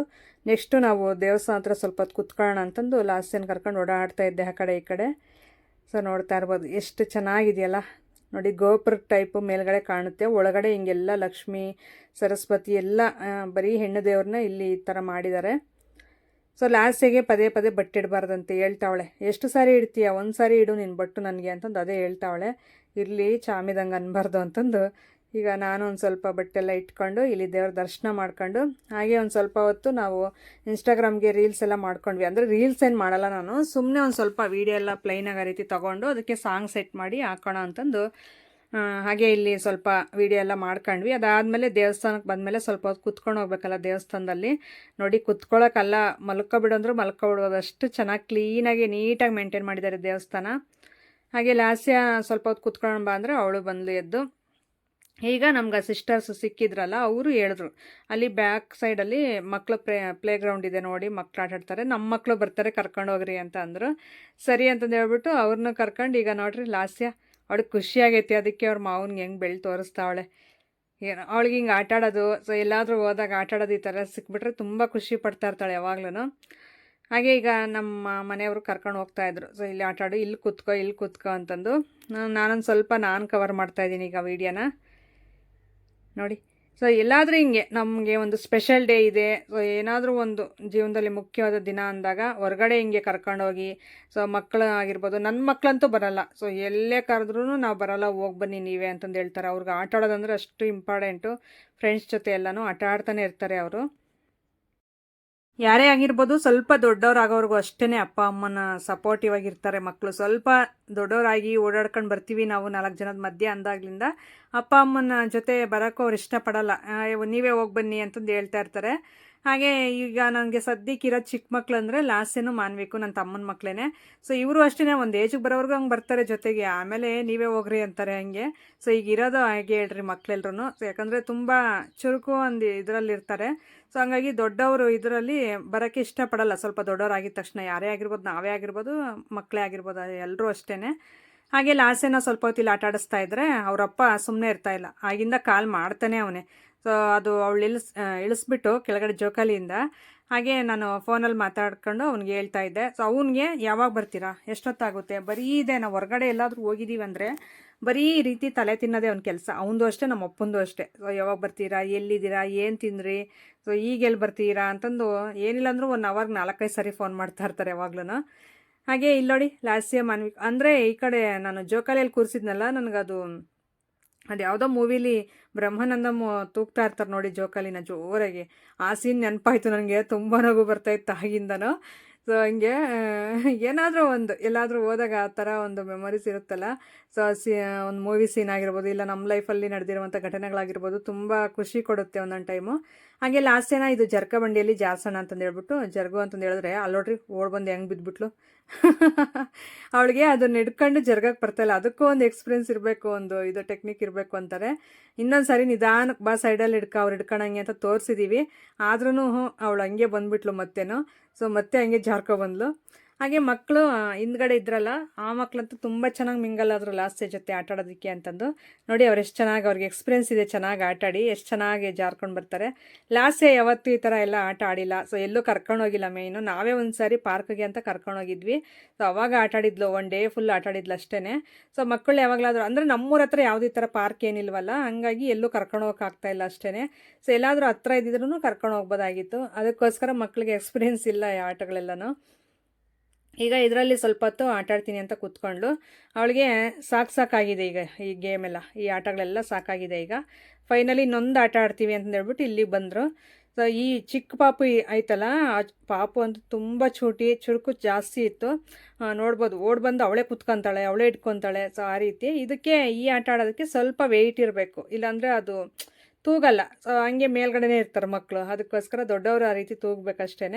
ನೆಕ್ಸ್ಟು ನಾವು ದೇವಸ್ಥಾನ ಹತ್ರ ಸ್ವಲ್ಪ ಹೊತ್ತು ಕುತ್ಕೊಳ್ಳೋಣ ಅಂತಂದು ಲಾಸ್ಟ್ ಏನು ಕರ್ಕೊಂಡು ಓಡಾಡ್ತಾ ಇದ್ದೆ ಆ ಕಡೆ ಈ ಕಡೆ. ಸೊ ನೋಡ್ತಾ ಇರ್ಬೋದು. ಎಷ್ಟು ಚೆನ್ನಾಗಿದೆಯಲ್ಲ. ನೋಡಿ, ಗೋಪುರ ಟೈಪು ಮೇಲ್ಗಡೆ ಕಾಣುತ್ತೆ. ಒಳಗಡೆ ಹಿಂಗೆಲ್ಲ ಲಕ್ಷ್ಮಿ, ಸರಸ್ವತಿ ಎಲ್ಲ ಬರೀ ಹೆಣ್ಣು ದೇವ್ರನ್ನ ಇಲ್ಲಿ ಈ ಥರ ಮಾಡಿದ್ದಾರೆ. ಸೊ ಲಾಸ್ಟಿಗೆ ಪದೇ ಪದೇ ಬಟ್ಟೆ ಇಡಬಾರ್ದಂತೆ ಹೇಳ್ತಾವಳೆ. ಎಷ್ಟು ಸಾರಿ ಇಡ್ತೀಯ? ಒಂದು ಸಾರಿ ಇಡು ನಿನ್ನ ಬಟ್ಟು ನನಗೆ ಅಂತಂದು ಅದೇ ಹೇಳ್ತಾವಳೆ. ಇರಲಿ, ಚಾಮಿದಂಗೆ ಅನ್ಬಾರ್ದು ಅಂತಂದು. ಈಗ ನಾನು ಒಂದು ಸ್ವಲ್ಪ ಬಟ್ಟೆಲ್ಲ ಇಟ್ಕೊಂಡು ಇಲ್ಲಿ ದೇವ್ರ ದರ್ಶನ ಮಾಡ್ಕೊಂಡು, ಹಾಗೆ ಒಂದು ಸ್ವಲ್ಪ ಹೊತ್ತು ನಾವು ಇನ್ಸ್ಟಾಗ್ರಾಮ್ಗೆ ರೀಲ್ಸ್ ಎಲ್ಲ ಮಾಡ್ಕೊಂಡ್ವಿ. ಅಂದರೆ ರೀಲ್ಸ್ ಏನು ಮಾಡಲ್ಲ ನಾನು ಸುಮ್ಮನೆ ಒಂದು ಸ್ವಲ್ಪ ವೀಡಿಯೋ ಎಲ್ಲ ಪ್ಲೈನಾಗಿ ರೀತಿ ತೊಗೊಂಡು ಅದಕ್ಕೆ ಸಾಂಗ್ ಸೆಟ್ ಮಾಡಿ ಹಾಕೋಣ ಅಂತಂದು. ಹಾಗೆ ಇಲ್ಲಿ ಸ್ವಲ್ಪ ವೀಡಿಯೋ ಎಲ್ಲ ಮಾಡ್ಕೊಂಡ್ವಿ. ಅದಾದಮೇಲೆ ದೇವಸ್ಥಾನಕ್ಕೆ ಬಂದಮೇಲೆ ಸ್ವಲ್ಪ ಹೊತ್ತು ಕುತ್ಕೊಂಡು ಹೋಗ್ಬೇಕಲ್ಲ ದೇವಸ್ಥಾನದಲ್ಲಿ. ನೋಡಿ ಕುತ್ಕೊಳ್ಳೋಕ್ಕಲ್ಲ ಮಲ್ಕೊಬಿಡಂದ್ರು ಮಲ್ಕೊಬಿಡೋದು. ಅಷ್ಟು ಚೆನ್ನಾಗಿ ಕ್ಲೀನಾಗಿ ನೀಟಾಗಿ ಮೇಂಟೈನ್ ಮಾಡಿದ್ದಾರೆ ದೇವಸ್ಥಾನ. ಹಾಗೆ ಲಾಸ್ಯ ಸ್ವಲ್ಪ ಹೊತ್ತು ಕುತ್ಕೊಂಡು ಬಾ ಅಂದರೆ ಅವಳು ಬಂದ್ಲು ಎದ್ದು. ಈಗ ನಮ್ಗೆ ಸಿಸ್ಟರ್ಸ್ ಸಿಕ್ಕಿದ್ರಲ್ಲ, ಅವರು ಹೇಳಿದ್ರು, ಅಲ್ಲಿ ಬ್ಯಾಕ್ ಸೈಡಲ್ಲಿ ಮಕ್ಕಳು ಪ್ಲೇ ಪ್ಲೇ ಇದೆ ನೋಡಿ, ಮಕ್ಳು ಆಟಾಡ್ತಾರೆ ನಮ್ಮ ಮಕ್ಕಳು ಬರ್ತಾರೆ, ಕರ್ಕೊಂಡು ಹೋಗ್ರಿ ಅಂತ ಅಂದರು. ಸರಿ ಅಂತಂದು ಹೇಳ್ಬಿಟ್ಟು ಅವ್ರನ್ನ ಕರ್ಕೊಂಡು, ಈಗ ನೋಡ್ರಿ ಲಾಸ್ಯ ಅವಳಿಗೆ ಖುಷಿಯಾಗೈತಿ, ಅದಕ್ಕೆ ಅವ್ರ ಮಾವನ್ಗೆ ಹೆಂಗೆ ಬೆಳೆ ತೋರಿಸ್ತಾವಳೆ. ಏನು ಅವಳಿಗೆ ಹಿಂಗೆ ಆಟ ಆಡೋದು ಸೊ ಎಲ್ಲಾದರೂ ಹೋದಾಗ ಆಟಾಡೋದು ಈ ಥರ ಸಿಕ್ಬಿಟ್ರೆ ತುಂಬ ಖುಷಿ ಪಡ್ತಾ ಇರ್ತಾಳೆ ಯಾವಾಗ್ಲೂ ಹಾಗೆ ಈಗ ನಮ್ಮ ಮನೆಯವರು ಕರ್ಕೊಂಡು ಹೋಗ್ತಾ ಇದ್ರು. ಸೊ ಇಲ್ಲಿ ಆಟ ಆಡು, ಇಲ್ಲಿ ಕೂತ್ಕೋ ಇಲ್ಲಿ ಕೂತ್ಕೋ ಅಂತಂದು. ನಾನು- ನಾನೊಂದು ಸ್ವಲ್ಪ ನಾನು ಕವರ್ ಮಾಡ್ತಾ ಇದ್ದೀನಿ ಈಗ ವೀಡಿಯೋನ. ನೋಡಿ. ಸೊ ಎಲ್ಲಾದರೂ ಹಿಂಗೆ ನಮಗೆ ಒಂದು ಸ್ಪೆಷಲ್ ಡೇ ಇದೆ. ಸೊ ಏನಾದರೂ ಒಂದು ಜೀವನದಲ್ಲಿ ಮುಖ್ಯವಾದ ದಿನ ಅಂದಾಗ ಹೊರಗಡೆ ಹಿಂಗೆ ಕರ್ಕೊಂಡೋಗಿ ಸೊ ಮಕ್ಕಳು ಆಗಿರ್ಬೋದು ನನ್ನ ಮಕ್ಕಳಂತೂ ಬರಲ್ಲ. ಸೊ ಎಲ್ಲೇ ಕರೆದ್ರೂ ನಾವು ಬರಲ್ಲ, ಹೋಗಿ ಬನ್ನಿ ನೀವೇ ಅಂತಂದು ಹೇಳ್ತಾರೆ. ಅವ್ರಿಗೆ ಆಟ ಆಡೋದಂದ್ರೆ ಅಷ್ಟು ಇಂಪಾರ್ಟೆಂಟು ಫ್ರೆಂಡ್ಸ್ ಜೊತೆ ಎಲ್ಲನೂ ಆಟ ಆಡ್ತಾನೆ ಇರ್ತಾರೆ ಅವರು. ಯಾರೇ ಆಗಿರ್ಬೋದು ಸ್ವಲ್ಪ ದೊಡ್ಡವ್ರಾಗೋರ್ಗು ಅಷ್ಟೇ ಅಪ್ಪ, ಅಮ್ಮನ ಸಪೋರ್ಟಿವ್ ಆಗಿರ್ತಾರೆ ಮಕ್ಕಳು ಸ್ವಲ್ಪ ದೊಡ್ಡವರಾಗಿ ಓಡಾಡ್ಕೊಂಡು ಬರ್ತೀವಿ ನಾವು ನಾಲ್ಕು ಜನದ ಮಧ್ಯೆ ಅಂದಾಗ್ಲಿಂದ. ಅಪ್ಪ, ಅಮ್ಮನ ಜೊತೆ ಬರೋಕ್ಕೂ ಅವ್ರು ಇಷ್ಟಪಡಲ್ಲ. ನೀವೇ ಹೋಗಿ ಬನ್ನಿ ಅಂತಂದು ಹೇಳ್ತಾ ಇರ್ತಾರೆ. ಹಾಗೆ ಈಗ ನನಗೆ ಸದ್ಯಕ್ಕೆ ಇರೋದು ಚಿಕ್ಕ ಮಕ್ಳು ಅಂದರೆ ಲಾಸ್ಟೇನು ಮಾನ್ಬೇಕು ನನ್ನ ತಮ್ಮನ ಮಕ್ಕಳೇ ಸೊ ಇವರು ಅಷ್ಟೇ ಒಂದು ಏಜಿಗೆ ಬರೋವರೆಗೂ ಹಂಗೆ ಬರ್ತಾರೆ ಜೊತೆಗೆ. ಆಮೇಲೆ ನೀವೇ ಹೋಗ್ರಿ ಅಂತಾರೆ ಹಂಗೆ. ಸೊ ಈಗ ಇರೋದು ಹಾಗೆ ಹೇಳ್ರಿ ಮಕ್ಳೆಲ್ರೂ ಸೊ ಯಾಕಂದರೆ ತುಂಬ ಚುರುಕು ಒಂದು ಇದರಲ್ಲಿರ್ತಾರೆ. ಸೊ ಹಂಗಾಗಿ ದೊಡ್ಡವರು ಇದರಲ್ಲಿ ಬರೋಕ್ಕೆ ಇಷ್ಟಪಡಲ್ಲ. ಸ್ವಲ್ಪ ದೊಡ್ಡವರಾಗಿದ ತಕ್ಷಣ ಯಾರೇ ಆಗಿರ್ಬೋದು ನಾವೇ ಆಗಿರ್ಬೋದು ಮಕ್ಕಳೇ ಆಗಿರ್ಬೋದು ಎಲ್ಲರೂ ಅಷ್ಟೇ ಹಾಗೆ ಲಾಸೇನ ಸ್ವಲ್ಪ ಹೊತ್ತಿಲ್ಲಿ ಆಟ ಆಡಿಸ್ತಾ ಇದ್ರೆ ಅವರಪ್ಪ ಸುಮ್ಮನೆ ಇರ್ತಾ ಇಲ್ಲ. ಆಗಿಂದ ಕಾಲ್ ಮಾಡ್ತಾನೆ ಅವನೇ. ಸೊ ಅದು ಅವಳು ಇಳಿಸ್ ಇಳಿಸ್ಬಿಟ್ಟು ಕೆಳಗಡೆ ಜೋಕಾಲಿಯಿಂದ ಹಾಗೆ ನಾನು ಫೋನಲ್ಲಿ ಮಾತಾಡ್ಕೊಂಡು ಅವ್ನಿಗೆ ಹೇಳ್ತಾ ಇದ್ದೆ. ಸೊ ಅವನಿಗೆ ಯಾವಾಗ ಬರ್ತೀರಾ? ಎಷ್ಟೊತ್ತಾಗುತ್ತೆ? ಬರೀ ಇದೆ, ನಾವು ಹೊರಗಡೆ ಎಲ್ಲಾದರೂ ಹೋಗಿದ್ದೀವಿ ಅಂದರೆ ಬರೀ ಈ ರೀತಿ ತಲೆ ತಿನ್ನೋದೇ ಅವ್ನ ಕೆಲಸ. ಅವನದು ಅಷ್ಟೇ, ನಮ್ಮ ಅಪ್ಪಂದು ಅಷ್ಟೇ. ಸೊ ಯಾವಾಗ ಬರ್ತೀರಾ? ಎಲ್ಲಿದ್ದೀರಾ? ಏನು ತಿಂದ್ರಿ? ಸೊ ಈಗ ಎಲ್ಲಿ ಬರ್ತೀರಾ? ಅಂತಂದು ಏನಿಲ್ಲ ಅಂದರೂ ಒಂದು ಅವರ್ಗೆ ನಾಲ್ಕೈದು ಸರಿ ಫೋನ್ ಮಾಡ್ತಾ ಇರ್ತಾರೆ ಯಾವಾಗ್ಲೂ ಹಾಗೆ ಇಲ್ಲಿ ನೋಡಿ ಲಾಸ್ಯ ಮಾನ್ವಿಕ್, ಅಂದರೆ ಈ ಕಡೆ ನಾನು ಜೋಕಾಲಿಯಲ್ಲಿ ಕೂರಿಸಿದ್ನಲ್ಲ, ನನಗದು ಅದು ಯಾವುದೋ ಮೂವಿಲಿ ಬ್ರಹ್ಮಾನಂದಮ್ ತೂಗ್ತಾ ಇರ್ತಾರೆ ನೋಡಿ ಜೋಕಾಲಿನ ಜೋರಾಗಿ. ಆ ಸೀನ್ ನೆನಪಾಯ್ತು ನನಗೆ ತುಂಬ ನಗು ಬರ್ತಾಯಿತ್ತು ಆಗಿಂದನೂ. ಸೊ ಹಂಗೆ ಏನಾದರೂ ಒಂದು, ಎಲ್ಲಾದರೂ ಹೋದಾಗ ಆ ಥರ ಒಂದು ಮೆಮೊರೀಸ್ ಇರುತ್ತಲ್ಲ? ಸೊ ಸಿ ಒಂದು ಮೂವಿ ಸೀನ್ ಆಗಿರ್ಬೋದು, ಇಲ್ಲ ನಮ್ಮ ಲೈಫಲ್ಲಿ ನಡೆದಿರುವಂಥ ಘಟನೆಗಳಾಗಿರ್ಬೋದು, ತುಂಬ ಖುಷಿ ಕೊಡುತ್ತೆ ಒಂದೊಂದು ಟೈಮು. ಹಾಗೆ ಲಾಸ್ಟ್ ಏನ ಇದು ಜರ್ಕ ಬಂಡಿಯಲ್ಲಿ ಜಾಸಣ ಅಂತಂದು ಹೇಳ್ಬಿಟ್ಟು, ಜರ್ಗು ಅಂತಂದು ಹೇಳಿದ್ರೆ ಅಲ್ಲೋಡ್ರಿ ಓಡ್ ಬಂದು ಹೆಂಗೆ ಬಿದ್ಬಿಟ್ಲು? ಅವಳಿಗೆ ಅದನ್ನ ಹಿಡ್ಕೊಂಡು ಜರ್ಗಕ್ಕೆ ಬರ್ತಾಯಿಲ್ಲ ಅದಕ್ಕೂ ಒಂದು ಎಕ್ಸ್ಪೀರಿಯನ್ಸ್ ಇರಬೇಕು, ಒಂದು ಇದು ಟೆಕ್ನಿಕ್ ಇರಬೇಕು ಅಂತಾರೆ. ಇನ್ನೊಂದು ಸಾರಿ ನಿಧಾನಕ್ಕೆ ಬಾ ಸೈಡಲ್ಲಿ ಹಿಡ್ಕ, ಅವ್ರು ಹಿಡ್ಕೊಳಂಗೆ ಅಂತ ತೋರಿಸಿದ್ದೀವಿ ಆದ್ರೂ ಅವಳು ಹಂಗೆ ಬಂದ್ಬಿಟ್ಲು ಮತ್ತೇನು. ಸೊ ಮತ್ತೆ ಹಂಗೆ ಜಾರ್ಕೊ ಬಂದ್ಲು. ಹಾಗೆ ಮಕ್ಕಳು ಹಿಂದ್ಗಡೆ ಇದ್ರಲ್ಲ, ಆ ಮಕ್ಕಳಂತೂ ತುಂಬ ಚೆನ್ನಾಗಿ ಮಿಂಗಲ್ ಆದರು ಲಾಸ್ಟ್ ಜೊತೆ ಆಟ ಆಡೋದಕ್ಕೆ ಅಂತಂದು. ನೋಡಿ ಅವ್ರು ಎಷ್ಟು ಚೆನ್ನಾಗಿ ಅವ್ರಿಗೆ ಎಕ್ಸ್ಪೀರಿಯನ್ಸ್ ಇದೆ ಚೆನ್ನಾಗಿ ಆಟ ಆಡಿ ಎಷ್ಟು ಚೆನ್ನಾಗಿ ಜಾರ್ಕೊಂಡು ಬರ್ತಾರೆ. ಲಾಸ್ಟೇ ಯಾವತ್ತೂ ಈ ಥರ ಎಲ್ಲ ಆಟ ಆಡಿಲ್ಲ. ಸೊ ಎಲ್ಲೂ ಕರ್ಕೊಂಡು ಹೋಗಿಲ್ಲ ಮೇಯ್ನು ನಾವೇ ಒಂದು ಸಾರಿ ಪಾರ್ಕ್ಗೆ ಅಂತ ಕರ್ಕೊಂಡು ಹೋಗಿದ್ವಿ. ಸೊ ಅವಾಗ ಆಟ ಆಡಿದ್ಲು ಒನ್ ಡೇ ಫುಲ್ ಆಟ ಆಡಿದ್ಲು ಅಷ್ಟೇ ಸೊ ಮಕ್ಕಳು ಯಾವಾಗಲಾದರೂ, ಅಂದರೆ ನಮ್ಮೂರ ಹತ್ರ ಯಾವುದೇ ಥರ ಪಾರ್ಕ್ ಏನಿಲ್ವಲ್ಲ, ಹಂಗಾಗಿ ಎಲ್ಲೂ ಕರ್ಕೊಂಡು ಹೋಗೋಕ್ಕಾಗ್ತಾ ಇಲ್ಲ ಅಷ್ಟೇ ಸೊ ಎಲ್ಲಾದರೂ ಹತ್ರ ಇದ್ದಿದ್ರೂ ಕರ್ಕೊಂಡು ಹೋಗ್ಬೋದಾಗಿತ್ತು. ಅದಕ್ಕೋಸ್ಕರ ಮಕ್ಕಳಿಗೆ ಎಕ್ಸ್ಪೀರಿಯೆನ್ಸ್ ಇಲ್ಲ ಈ ಆಟಗಳೆಲ್ಲನೂ. ಈಗ ಇದರಲ್ಲಿ ಸ್ವಲ್ಪ ಹೊತ್ತು ಆಟ ಆಡ್ತೀನಿ ಅಂತ ಕೂತ್ಕೊಂಡು ಅವಳಿಗೆ ಸಾಕು ಸಾಕಾಗಿದೆ ಈಗ ಈ ಗೇಮೆಲ್ಲ ಈ ಆಟಗಳೆಲ್ಲ ಸಾಕಾಗಿದೆ ಈಗ. ಫೈನಲಿ ಇನ್ನೊಂದು ಆಟ ಆಡ್ತೀವಿ ಅಂತ ಹೇಳ್ಬಿಟ್ಟು ಇಲ್ಲಿಗೆ ಬಂದರು. ಸೊ ಈ ಚಿಕ್ಕ ಪಾಪು ಐತಲ್ಲ ಪಾಪು ಅಂತ ತುಂಬ ಚೂಟಿ, ಚುರುಕು ಜಾಸ್ತಿ ಇತ್ತು. ನೋಡ್ಬೋದು, ಓಡ್ ಬಂದು ಅವಳೇ ಕುತ್ಕೊತಾಳೆ, ಅವಳೇ ಇಟ್ಕೊತಾಳೆ ಸೊ ಆ ರೀತಿ. ಇದಕ್ಕೆ ಈ ಆಟ ಆಡೋದಕ್ಕೆ ಸ್ವಲ್ಪ ವೆಯ್ಟ್ ಇರಬೇಕು. ಇಲ್ಲಾಂದರೆ ಅದು ತೂಗಲ್ಲ. ಸೊ ಹಂಗೆ ಮೇಲ್ಗಡೆನೇ ಇರ್ತಾರೆ ಮಕ್ಕಳು ಅದಕ್ಕೋಸ್ಕರ ದೊಡ್ಡವರು ಆ ರೀತಿ ತೂಗಬೇಕಷ್ಟೇ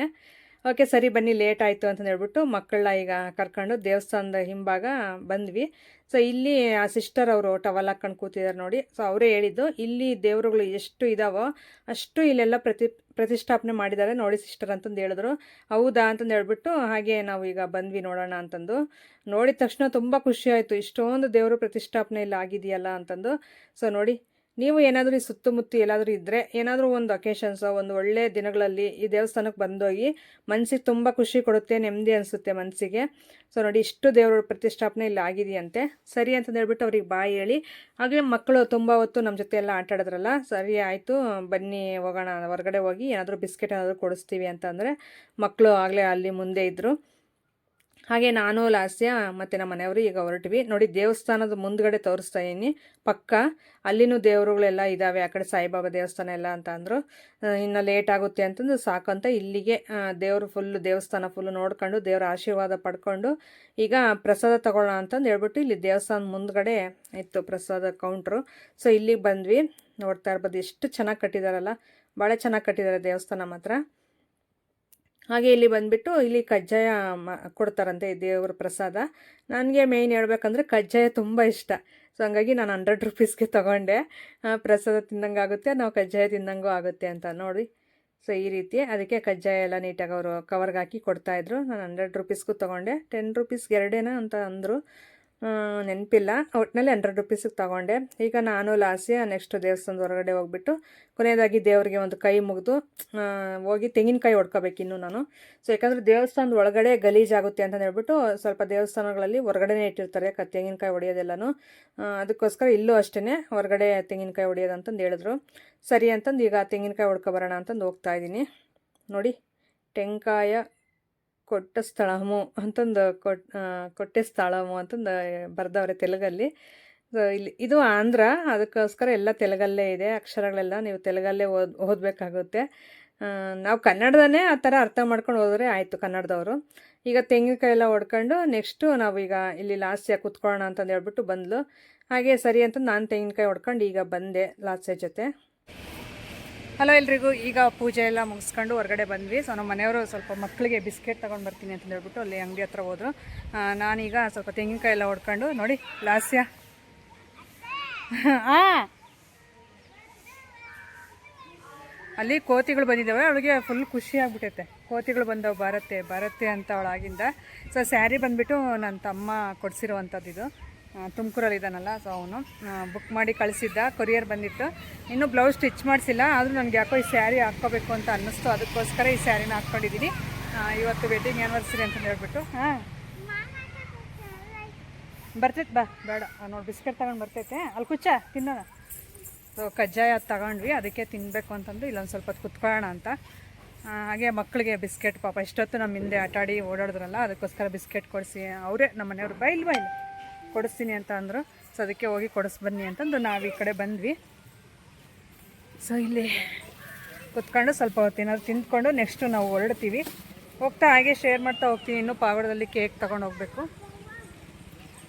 ಓಕೆ, ಸರಿ ಬನ್ನಿ, ಲೇಟ್ ಆಯಿತು ಅಂತಂದು ಹೇಳ್ಬಿಟ್ಟು ಮಕ್ಕಳನ್ನ ಈಗ ಕರ್ಕೊಂಡು ದೇವಸ್ಥಾನದ ಹಿಂಭಾಗ ಬಂದ್ವಿ. ಸೊ ಇಲ್ಲಿ ಆ ಸಿಸ್ಟರ್ ಅವರು ಟವಲ್ ಹಾಕೊಂಡು ಕೂತಿದ್ದಾರೆ ನೋಡಿ. ಸೊ ಅವರೇ ಹೇಳಿದ್ದು, ಇಲ್ಲಿ ದೇವರುಗಳು ಎಷ್ಟು ಇದಾವೋ ಅಷ್ಟು ಇಲ್ಲೆಲ್ಲ ಪ್ರತಿ, ಪ್ರತಿಷ್ಠಾಪನೆ ಮಾಡಿದ್ದಾರೆ ನೋಡಿ ಸಿಸ್ಟರ್ ಅಂತಂದು ಹೇಳಿದ್ರು. ಹೌದಾ ಅಂತಂದು ಹೇಳ್ಬಿಟ್ಟು ಹಾಗೆ ನಾವು ಈಗ ಬಂದ್ವಿ ನೋಡೋಣ ಅಂತಂದು. ನೋಡಿದ ತಕ್ಷಣ ತುಂಬ ಖುಷಿ ಆಯಿತು. ಇಷ್ಟೊಂದು ದೇವರು ಪ್ರತಿಷ್ಠಾಪನೆ ಇಲ್ಲಿ ಆಗಿದೆಯಲ್ಲ ಅಂತಂದು. ಸೊ ನೋಡಿ ನೀವು ಏನಾದರೂ ಈ ಸುತ್ತಮುತ್ತ ಎಲ್ಲಾದರೂ ಇದ್ದರೆ ಏನಾದರೂ ಒಂದು ಅಕೇಶನ್ಸು ಒಂದು ಒಳ್ಳೆಯ ದಿನಗಳಲ್ಲಿ ಈ ದೇವಸ್ಥಾನಕ್ಕೆ ಬಂದೋಗಿ ಮನಸ್ಸಿಗೆ ತುಂಬ ಖುಷಿ ಕೊಡುತ್ತೆ, ನೆಮ್ಮದಿ ಅನಿಸುತ್ತೆ ಮನಸ್ಸಿಗೆ ಸೊ ನೋಡಿ, ಇಷ್ಟು ದೇವರ ಪ್ರತಿಷ್ಠಾಪನೆ ಇಲ್ಲಿ ಆಗಿದೆಯಂತೆ. ಸರಿ ಅಂತ ಹೇಳ್ಬಿಟ್ಟು ಅವ್ರಿಗೆ ಬಾಯಿ ಹೇಳಿ. ಹಾಗೆ ಮಕ್ಕಳು ತುಂಬ ಹೊತ್ತು ನಮ್ಮ ಜೊತೆ ಎಲ್ಲ ಆಟ ಆಡಿದ್ರಲ್ಲ, ಸರಿ ಆಯಿತು, ಬನ್ನಿ ಹೋಗೋಣ, ಹೊರಗಡೆ ಹೋಗಿ ಏನಾದರೂ ಬಿಸ್ಕೆಟ್ ಏನಾದರೂ ಕೊಡಿಸ್ತೀವಿ ಅಂತಂದರೆ ಮಕ್ಕಳು ಆಗಲೇ ಅಲ್ಲಿ ಮುಂದೆ ಇದ್ದರು ಹಾಗೆ ನಾನು, ಲಾಸ್ಯ ಮತ್ತು ನಮ್ಮ ಮನೆಯವರು ಈಗ ಹೊರಟ್ವಿ. ನೋಡಿ, ದೇವಸ್ಥಾನದ ಮುಂದ್ಗಡೆ ತೋರಿಸ್ತಾ ಇದ್ದೀನಿ ಪಕ್ಕ, ಅಲ್ಲಿನೂ ದೇವರುಗಳೆಲ್ಲ ಇದ್ದಾವೆ ಆ ಕಡೆ ಸಾಯಿಬಾಬಾ ದೇವಸ್ಥಾನ ಎಲ್ಲ ಅಂತ ಅಂದರು. ಇನ್ನು ಲೇಟ್ ಆಗುತ್ತೆ ಅಂತಂದು ಸಾಕಂತ ಇಲ್ಲಿಗೆ ದೇವರು ಫುಲ್ಲು ದೇವಸ್ಥಾನ ಫುಲ್ಲು ನೋಡ್ಕೊಂಡು, ದೇವರ ಆಶೀರ್ವಾದ ಪಡ್ಕೊಂಡು, ಈಗ ಪ್ರಸಾದ ತಗೊಳ್ಳೋಣ ಅಂತಂದು ಹೇಳ್ಬಿಟ್ಟು ಇಲ್ಲಿ ದೇವಸ್ಥಾನದ ಮುಂದ್ಗಡೆ ಇತ್ತು ಪ್ರಸಾದ ಕೌಂಟ್ರು ಸೊ ಇಲ್ಲಿಗೆ ಬಂದ್ವಿ. ನೋಡ್ತಾ ಇರ್ಬೋದು, ಎಷ್ಟು ಚೆನ್ನಾಗಿ ಕಟ್ಟಿದಾರಲ್ಲ. ಭಾಳ ಚೆನ್ನಾಗಿ ಕಟ್ಟಿದ್ದಾರೆ ದೇವಸ್ಥಾನ ಮಾತ್ರ. ಹಾಗೆ ಇಲ್ಲಿ ಬಂದುಬಿಟ್ಟು ಇಲ್ಲಿ ಕಜ್ಜಾಯ ಕೊಡ್ತಾರಂತೆ ದೇವ್ರ ಪ್ರಸಾದ. ನನಗೆ ಮೇಯ್ನ್ ಹೇಳ್ಬೇಕಂದ್ರೆ ಕಜ್ಜಾಯ ತುಂಬ ಇಷ್ಟ. ಸೊ ಹಂಗಾಗಿ ನಾನು ಹಂಡ್ರೆಡ್ ರುಪೀಸ್ಗೆ ತೊಗೊಂಡೆ. ಪ್ರಸಾದ ತಿಂದಂಗೆ ಆಗುತ್ತೆ, ನಾವು ಕಜ್ಜಾಯ ತಿಂದಂಗೂ ಆಗುತ್ತೆ ಅಂತ ನೋಡಿ. ಸೊ ಈ ರೀತಿ ಅದಕ್ಕೆ ಕಜ್ಜಾಯ ಎಲ್ಲ ನೀಟಾಗಿ ಅವರು ಕವರ್ಗೆ ಹಾಕಿ ಕೊಡ್ತಾಯಿದ್ರು ನಾನು ಹಂಡ್ರೆಡ್ ರುಪೀಸ್ಗೂ ತೊಗೊಂಡೆ. ಟೆನ್ ರುಪೀಸ್ಗೆ ಎರಡೇನಾ ಅಂತ ಅಂದರು. ನೆನಪಿಲ್ಲ. ಒಟ್ಟಿನಲ್ಲಿ ಹಂಡ್ರೆಡ್ ರುಪೀಸಿಗೆ ತಗೊಂಡೆ. ಈಗ ನಾನು ಲಾಸಿ ನೆಕ್ಸ್ಟ್ ದೇವಸ್ಥಾನದ ಹೊರಗಡೆ ಹೋಗ್ಬಿಟ್ಟು ಕೊನೆಯದಾಗಿ ದೇವರಿಗೆ ಒಂದು ಕೈ ಮುಗಿದು ಹೋಗಿ ತೆಂಗಿನಕಾಯಿ ಹೊಡ್ಕೋಬೇಕಿನ್ನು ನಾನು. ಸೊ ಯಾಕಂದರೆ ದೇವಸ್ಥಾನದ ಒಳಗಡೆ ಗಲೀಜಾಗುತ್ತೆ ಅಂತ ಹೇಳ್ಬಿಟ್ಟು ಸ್ವಲ್ಪ ದೇವಸ್ಥಾನಗಳಲ್ಲಿ ಹೊರಗಡೆನೇ ಇಟ್ಟಿರ್ತಾರೆ ಕ ತೆಂಗಿನಕಾಯಿ ಹೊಡೆಯೋದೆಲ್ಲನೂ ಅದಕ್ಕೋಸ್ಕರ ಇಲ್ಲೂ ಅಷ್ಟೇ ಹೊರಗಡೆ ತೆಂಗಿನಕಾಯಿ ಹೊಡೆಯೋದು ಅಂತಂದು ಹೇಳಿದ್ರು. ಸರಿ ಅಂತಂದು ಈಗ ತೆಂಗಿನಕಾಯಿ ಹೊಡ್ಕೊಬರೋಣ ಅಂತಂದು ಹೋಗ್ತಾ ಇದ್ದೀನಿ. ನೋಡಿ ಟೆಂಕಾಯ ಕೊಟ್ಟ ಸ್ಥಳಮು ಅಂತಂದು ಕೊಟ್ ಕೊಟ್ಟೆ ಸ್ಥಳಮು ಅಂತಂದು ಬರ್ದವ್ರೆ ತೆಲುಗಲ್ಲಿ. ಸೊ ಇಲ್ಲಿ ಇದು ಆಂಧ್ರ, ಅದಕ್ಕೋಸ್ಕರ ಎಲ್ಲ ತೆಲುಗಲ್ಲೇ ಇದೆ, ಅಕ್ಷರಗಳೆಲ್ಲ ನೀವು ತೆಲುಗಲ್ಲೇ ಓದ್, ಓದಬೇಕಾಗುತ್ತೆ. ನಾವು ಕನ್ನಡದನ್ನೇ ಆ ಥರ ಅರ್ಥ ಮಾಡ್ಕೊಂಡು ಹೋದರೆ ಆಯಿತು ಕನ್ನಡದವರು. ಈಗ ತೆಂಗಿನಕಾಯಿ ಎಲ್ಲ ಹೊಡ್ಕೊಂಡು ನೆಕ್ಸ್ಟು ನಾವು ಈಗ ಇಲ್ಲಿ ಲಾಸ್ಯ ಕೂತ್ಕೊಳ್ಳೋಣ ಅಂತಂದು ಹೇಳ್ಬಿಟ್ಟು ಬಂದ್ಲು. ಹಾಗೆ ಸರಿ ಅಂತ ನಾನು ತೆಂಗಿನಕಾಯಿ ಹೊಡ್ಕೊಂಡು ಈಗ ಬಂದೆ ಲಾಸ್ಯ ಜೊತೆ. ಹಲೋ ಎಲ್ರಿಗೂ, ಈಗ ಪೂಜೆ ಎಲ್ಲ ಮುಗಿಸ್ಕೊಂಡು ಹೊರಗಡೆ ಬಂದ್ವಿ. ಸೊ ನಮ್ಮ ಮನೆಯವರು ಸ್ವಲ್ಪ ಮಕ್ಕಳಿಗೆ ಬಿಸ್ಕೆಟ್ ತೊಗೊಂಡು ಬರ್ತೀನಿ ಅಂತ ಹೇಳ್ಬಿಟ್ಟು ಅಲ್ಲಿ ಅಂಗಡಿ ಹತ್ರ ಹೋದ್ರು. ನಾನೀಗ ಸ್ವಲ್ಪ ತೆಂಗಿನಕಾಯಿ ಎಲ್ಲ ಹೊಡ್ಕೊಂಡು ನೋಡಿ, ಲಾಸ್ಯ. ಆ! ಅಲ್ಲಿ ಕೋತಿಗಳು ಬಂದಿದ್ದಾವೆ, ಅವಳಿಗೆ ಫುಲ್ ಖುಷಿ ಆಗ್ಬಿಟ್ಟೈತೆ. ಕೋತಿಗಳು ಬಂದವು ಭಾರತೆ ಭಾರತೆ ಅಂತ ಅವಳಾಗಿಂದ. ಸೊ ಸ್ಯಾರಿ ಬಂದ್ಬಿಟ್ಟು ನನ್ನ ತಮ್ಮ ಕೊಡಿಸಿರುವಂಥದ್ದು ಇದು. ತುಮಕೂರಲ್ಲಿ ಇದ್ದಾನಲ್ಲ ಸೊ ಅವನು ಬುಕ್ ಮಾಡಿ ಕಳಿಸಿದ್ದ ಕೊರಿಯರ್ ಬಂದಿತ್ತು. ಇನ್ನೂ ಬ್ಲೌಸ್ ಸ್ಟಿಚ್ ಮಾಡಿಸಿಲ್ಲ, ಆದರೂ ನನಗೆ ಯಾಕೋ ಈ ಸ್ಯಾರಿ ಹಾಕ್ಕೋಬೇಕು ಅಂತ ಅನ್ನಿಸ್ತು. ಅದಕ್ಕೋಸ್ಕರ ಈ ಸ್ಯಾರಿನ ಹಾಕ್ಕೊಂಡಿದ್ದೀನಿ. ಇವತ್ತು ವೆಡ್ಡಿಂಗ್ ಆ್ಯನಿವರ್ಸರಿ ಅಂತ ಹೇಳ್ಬಿಟ್ಟು. ಹಾಂ. ಬರ್ತೈತೆ ಬಾ, ಬೇಡ. ನೋಡಿ ಬಿಸ್ಕೆಟ್ ತಗೊಂಡು ಬರ್ತೈತೆ. ಅಲ್ಲಿ ಕುಚ್ಚ ತಿನ್ನೋಣ. ಸೊ ಕಜ್ಜಾಯ ತಗೊಂಡ್ವಿ, ಅದಕ್ಕೆ ತಿನ್ನಬೇಕು ಅಂತಂದು ಇಲ್ಲೊಂದು ಸ್ವಲ್ಪ ಕುತ್ಕೊಳ್ಳೋಣ ಅಂತ. ಹಾಗೆ ಮಕ್ಕಳಿಗೆ ಬಿಸ್ಕೆಟ್ ಪಾಪ, ಇಷ್ಟೊತ್ತು ನಮ್ಮ ಹಿಂದೆ ಆಟಾಡಿ ಓಡಾಡಿದ್ರಲ್ಲ, ಅದಕ್ಕೋಸ್ಕರ ಬಿಸ್ಕೆಟ್ ಕೊಡಿಸಿ. ಅವರೇ ನಮ್ಮ ಮನೆಯವರು ಬೈಲ್ ಬೈಲ್. ಕೊಡಿಸ್ತೀನಿ ಅಂತ ಅಂದರು. ಸೊ ಅದಕ್ಕೆ ಹೋಗಿ ಕೊಡಿಸ್ಬನ್ನಿ ಅಂತಂದು ನಾವು ಈ ಕಡೆ ಬಂದ್ವಿ. ಸೊ ಇಲ್ಲಿ ಕುತ್ಕೊಂಡು ಸ್ವಲ್ಪ ಹೊತ್ತು ಏನಾದ್ರು ತಿಂದ್ಕೊಂಡು ನೆಕ್ಸ್ಟು ನಾವು ಹೊರಡ್ತೀವಿ. ಹೋಗ್ತಾ ಹಾಗೆ ಶೇರ್ ಮಾಡ್ತಾ ಹೋಗ್ತೀವಿ ಇನ್ನೂ ಪಾವಡದಲ್ಲಿ ಕೇಕ್ ತೊಗೊಂಡು ಹೋಗಬೇಕು.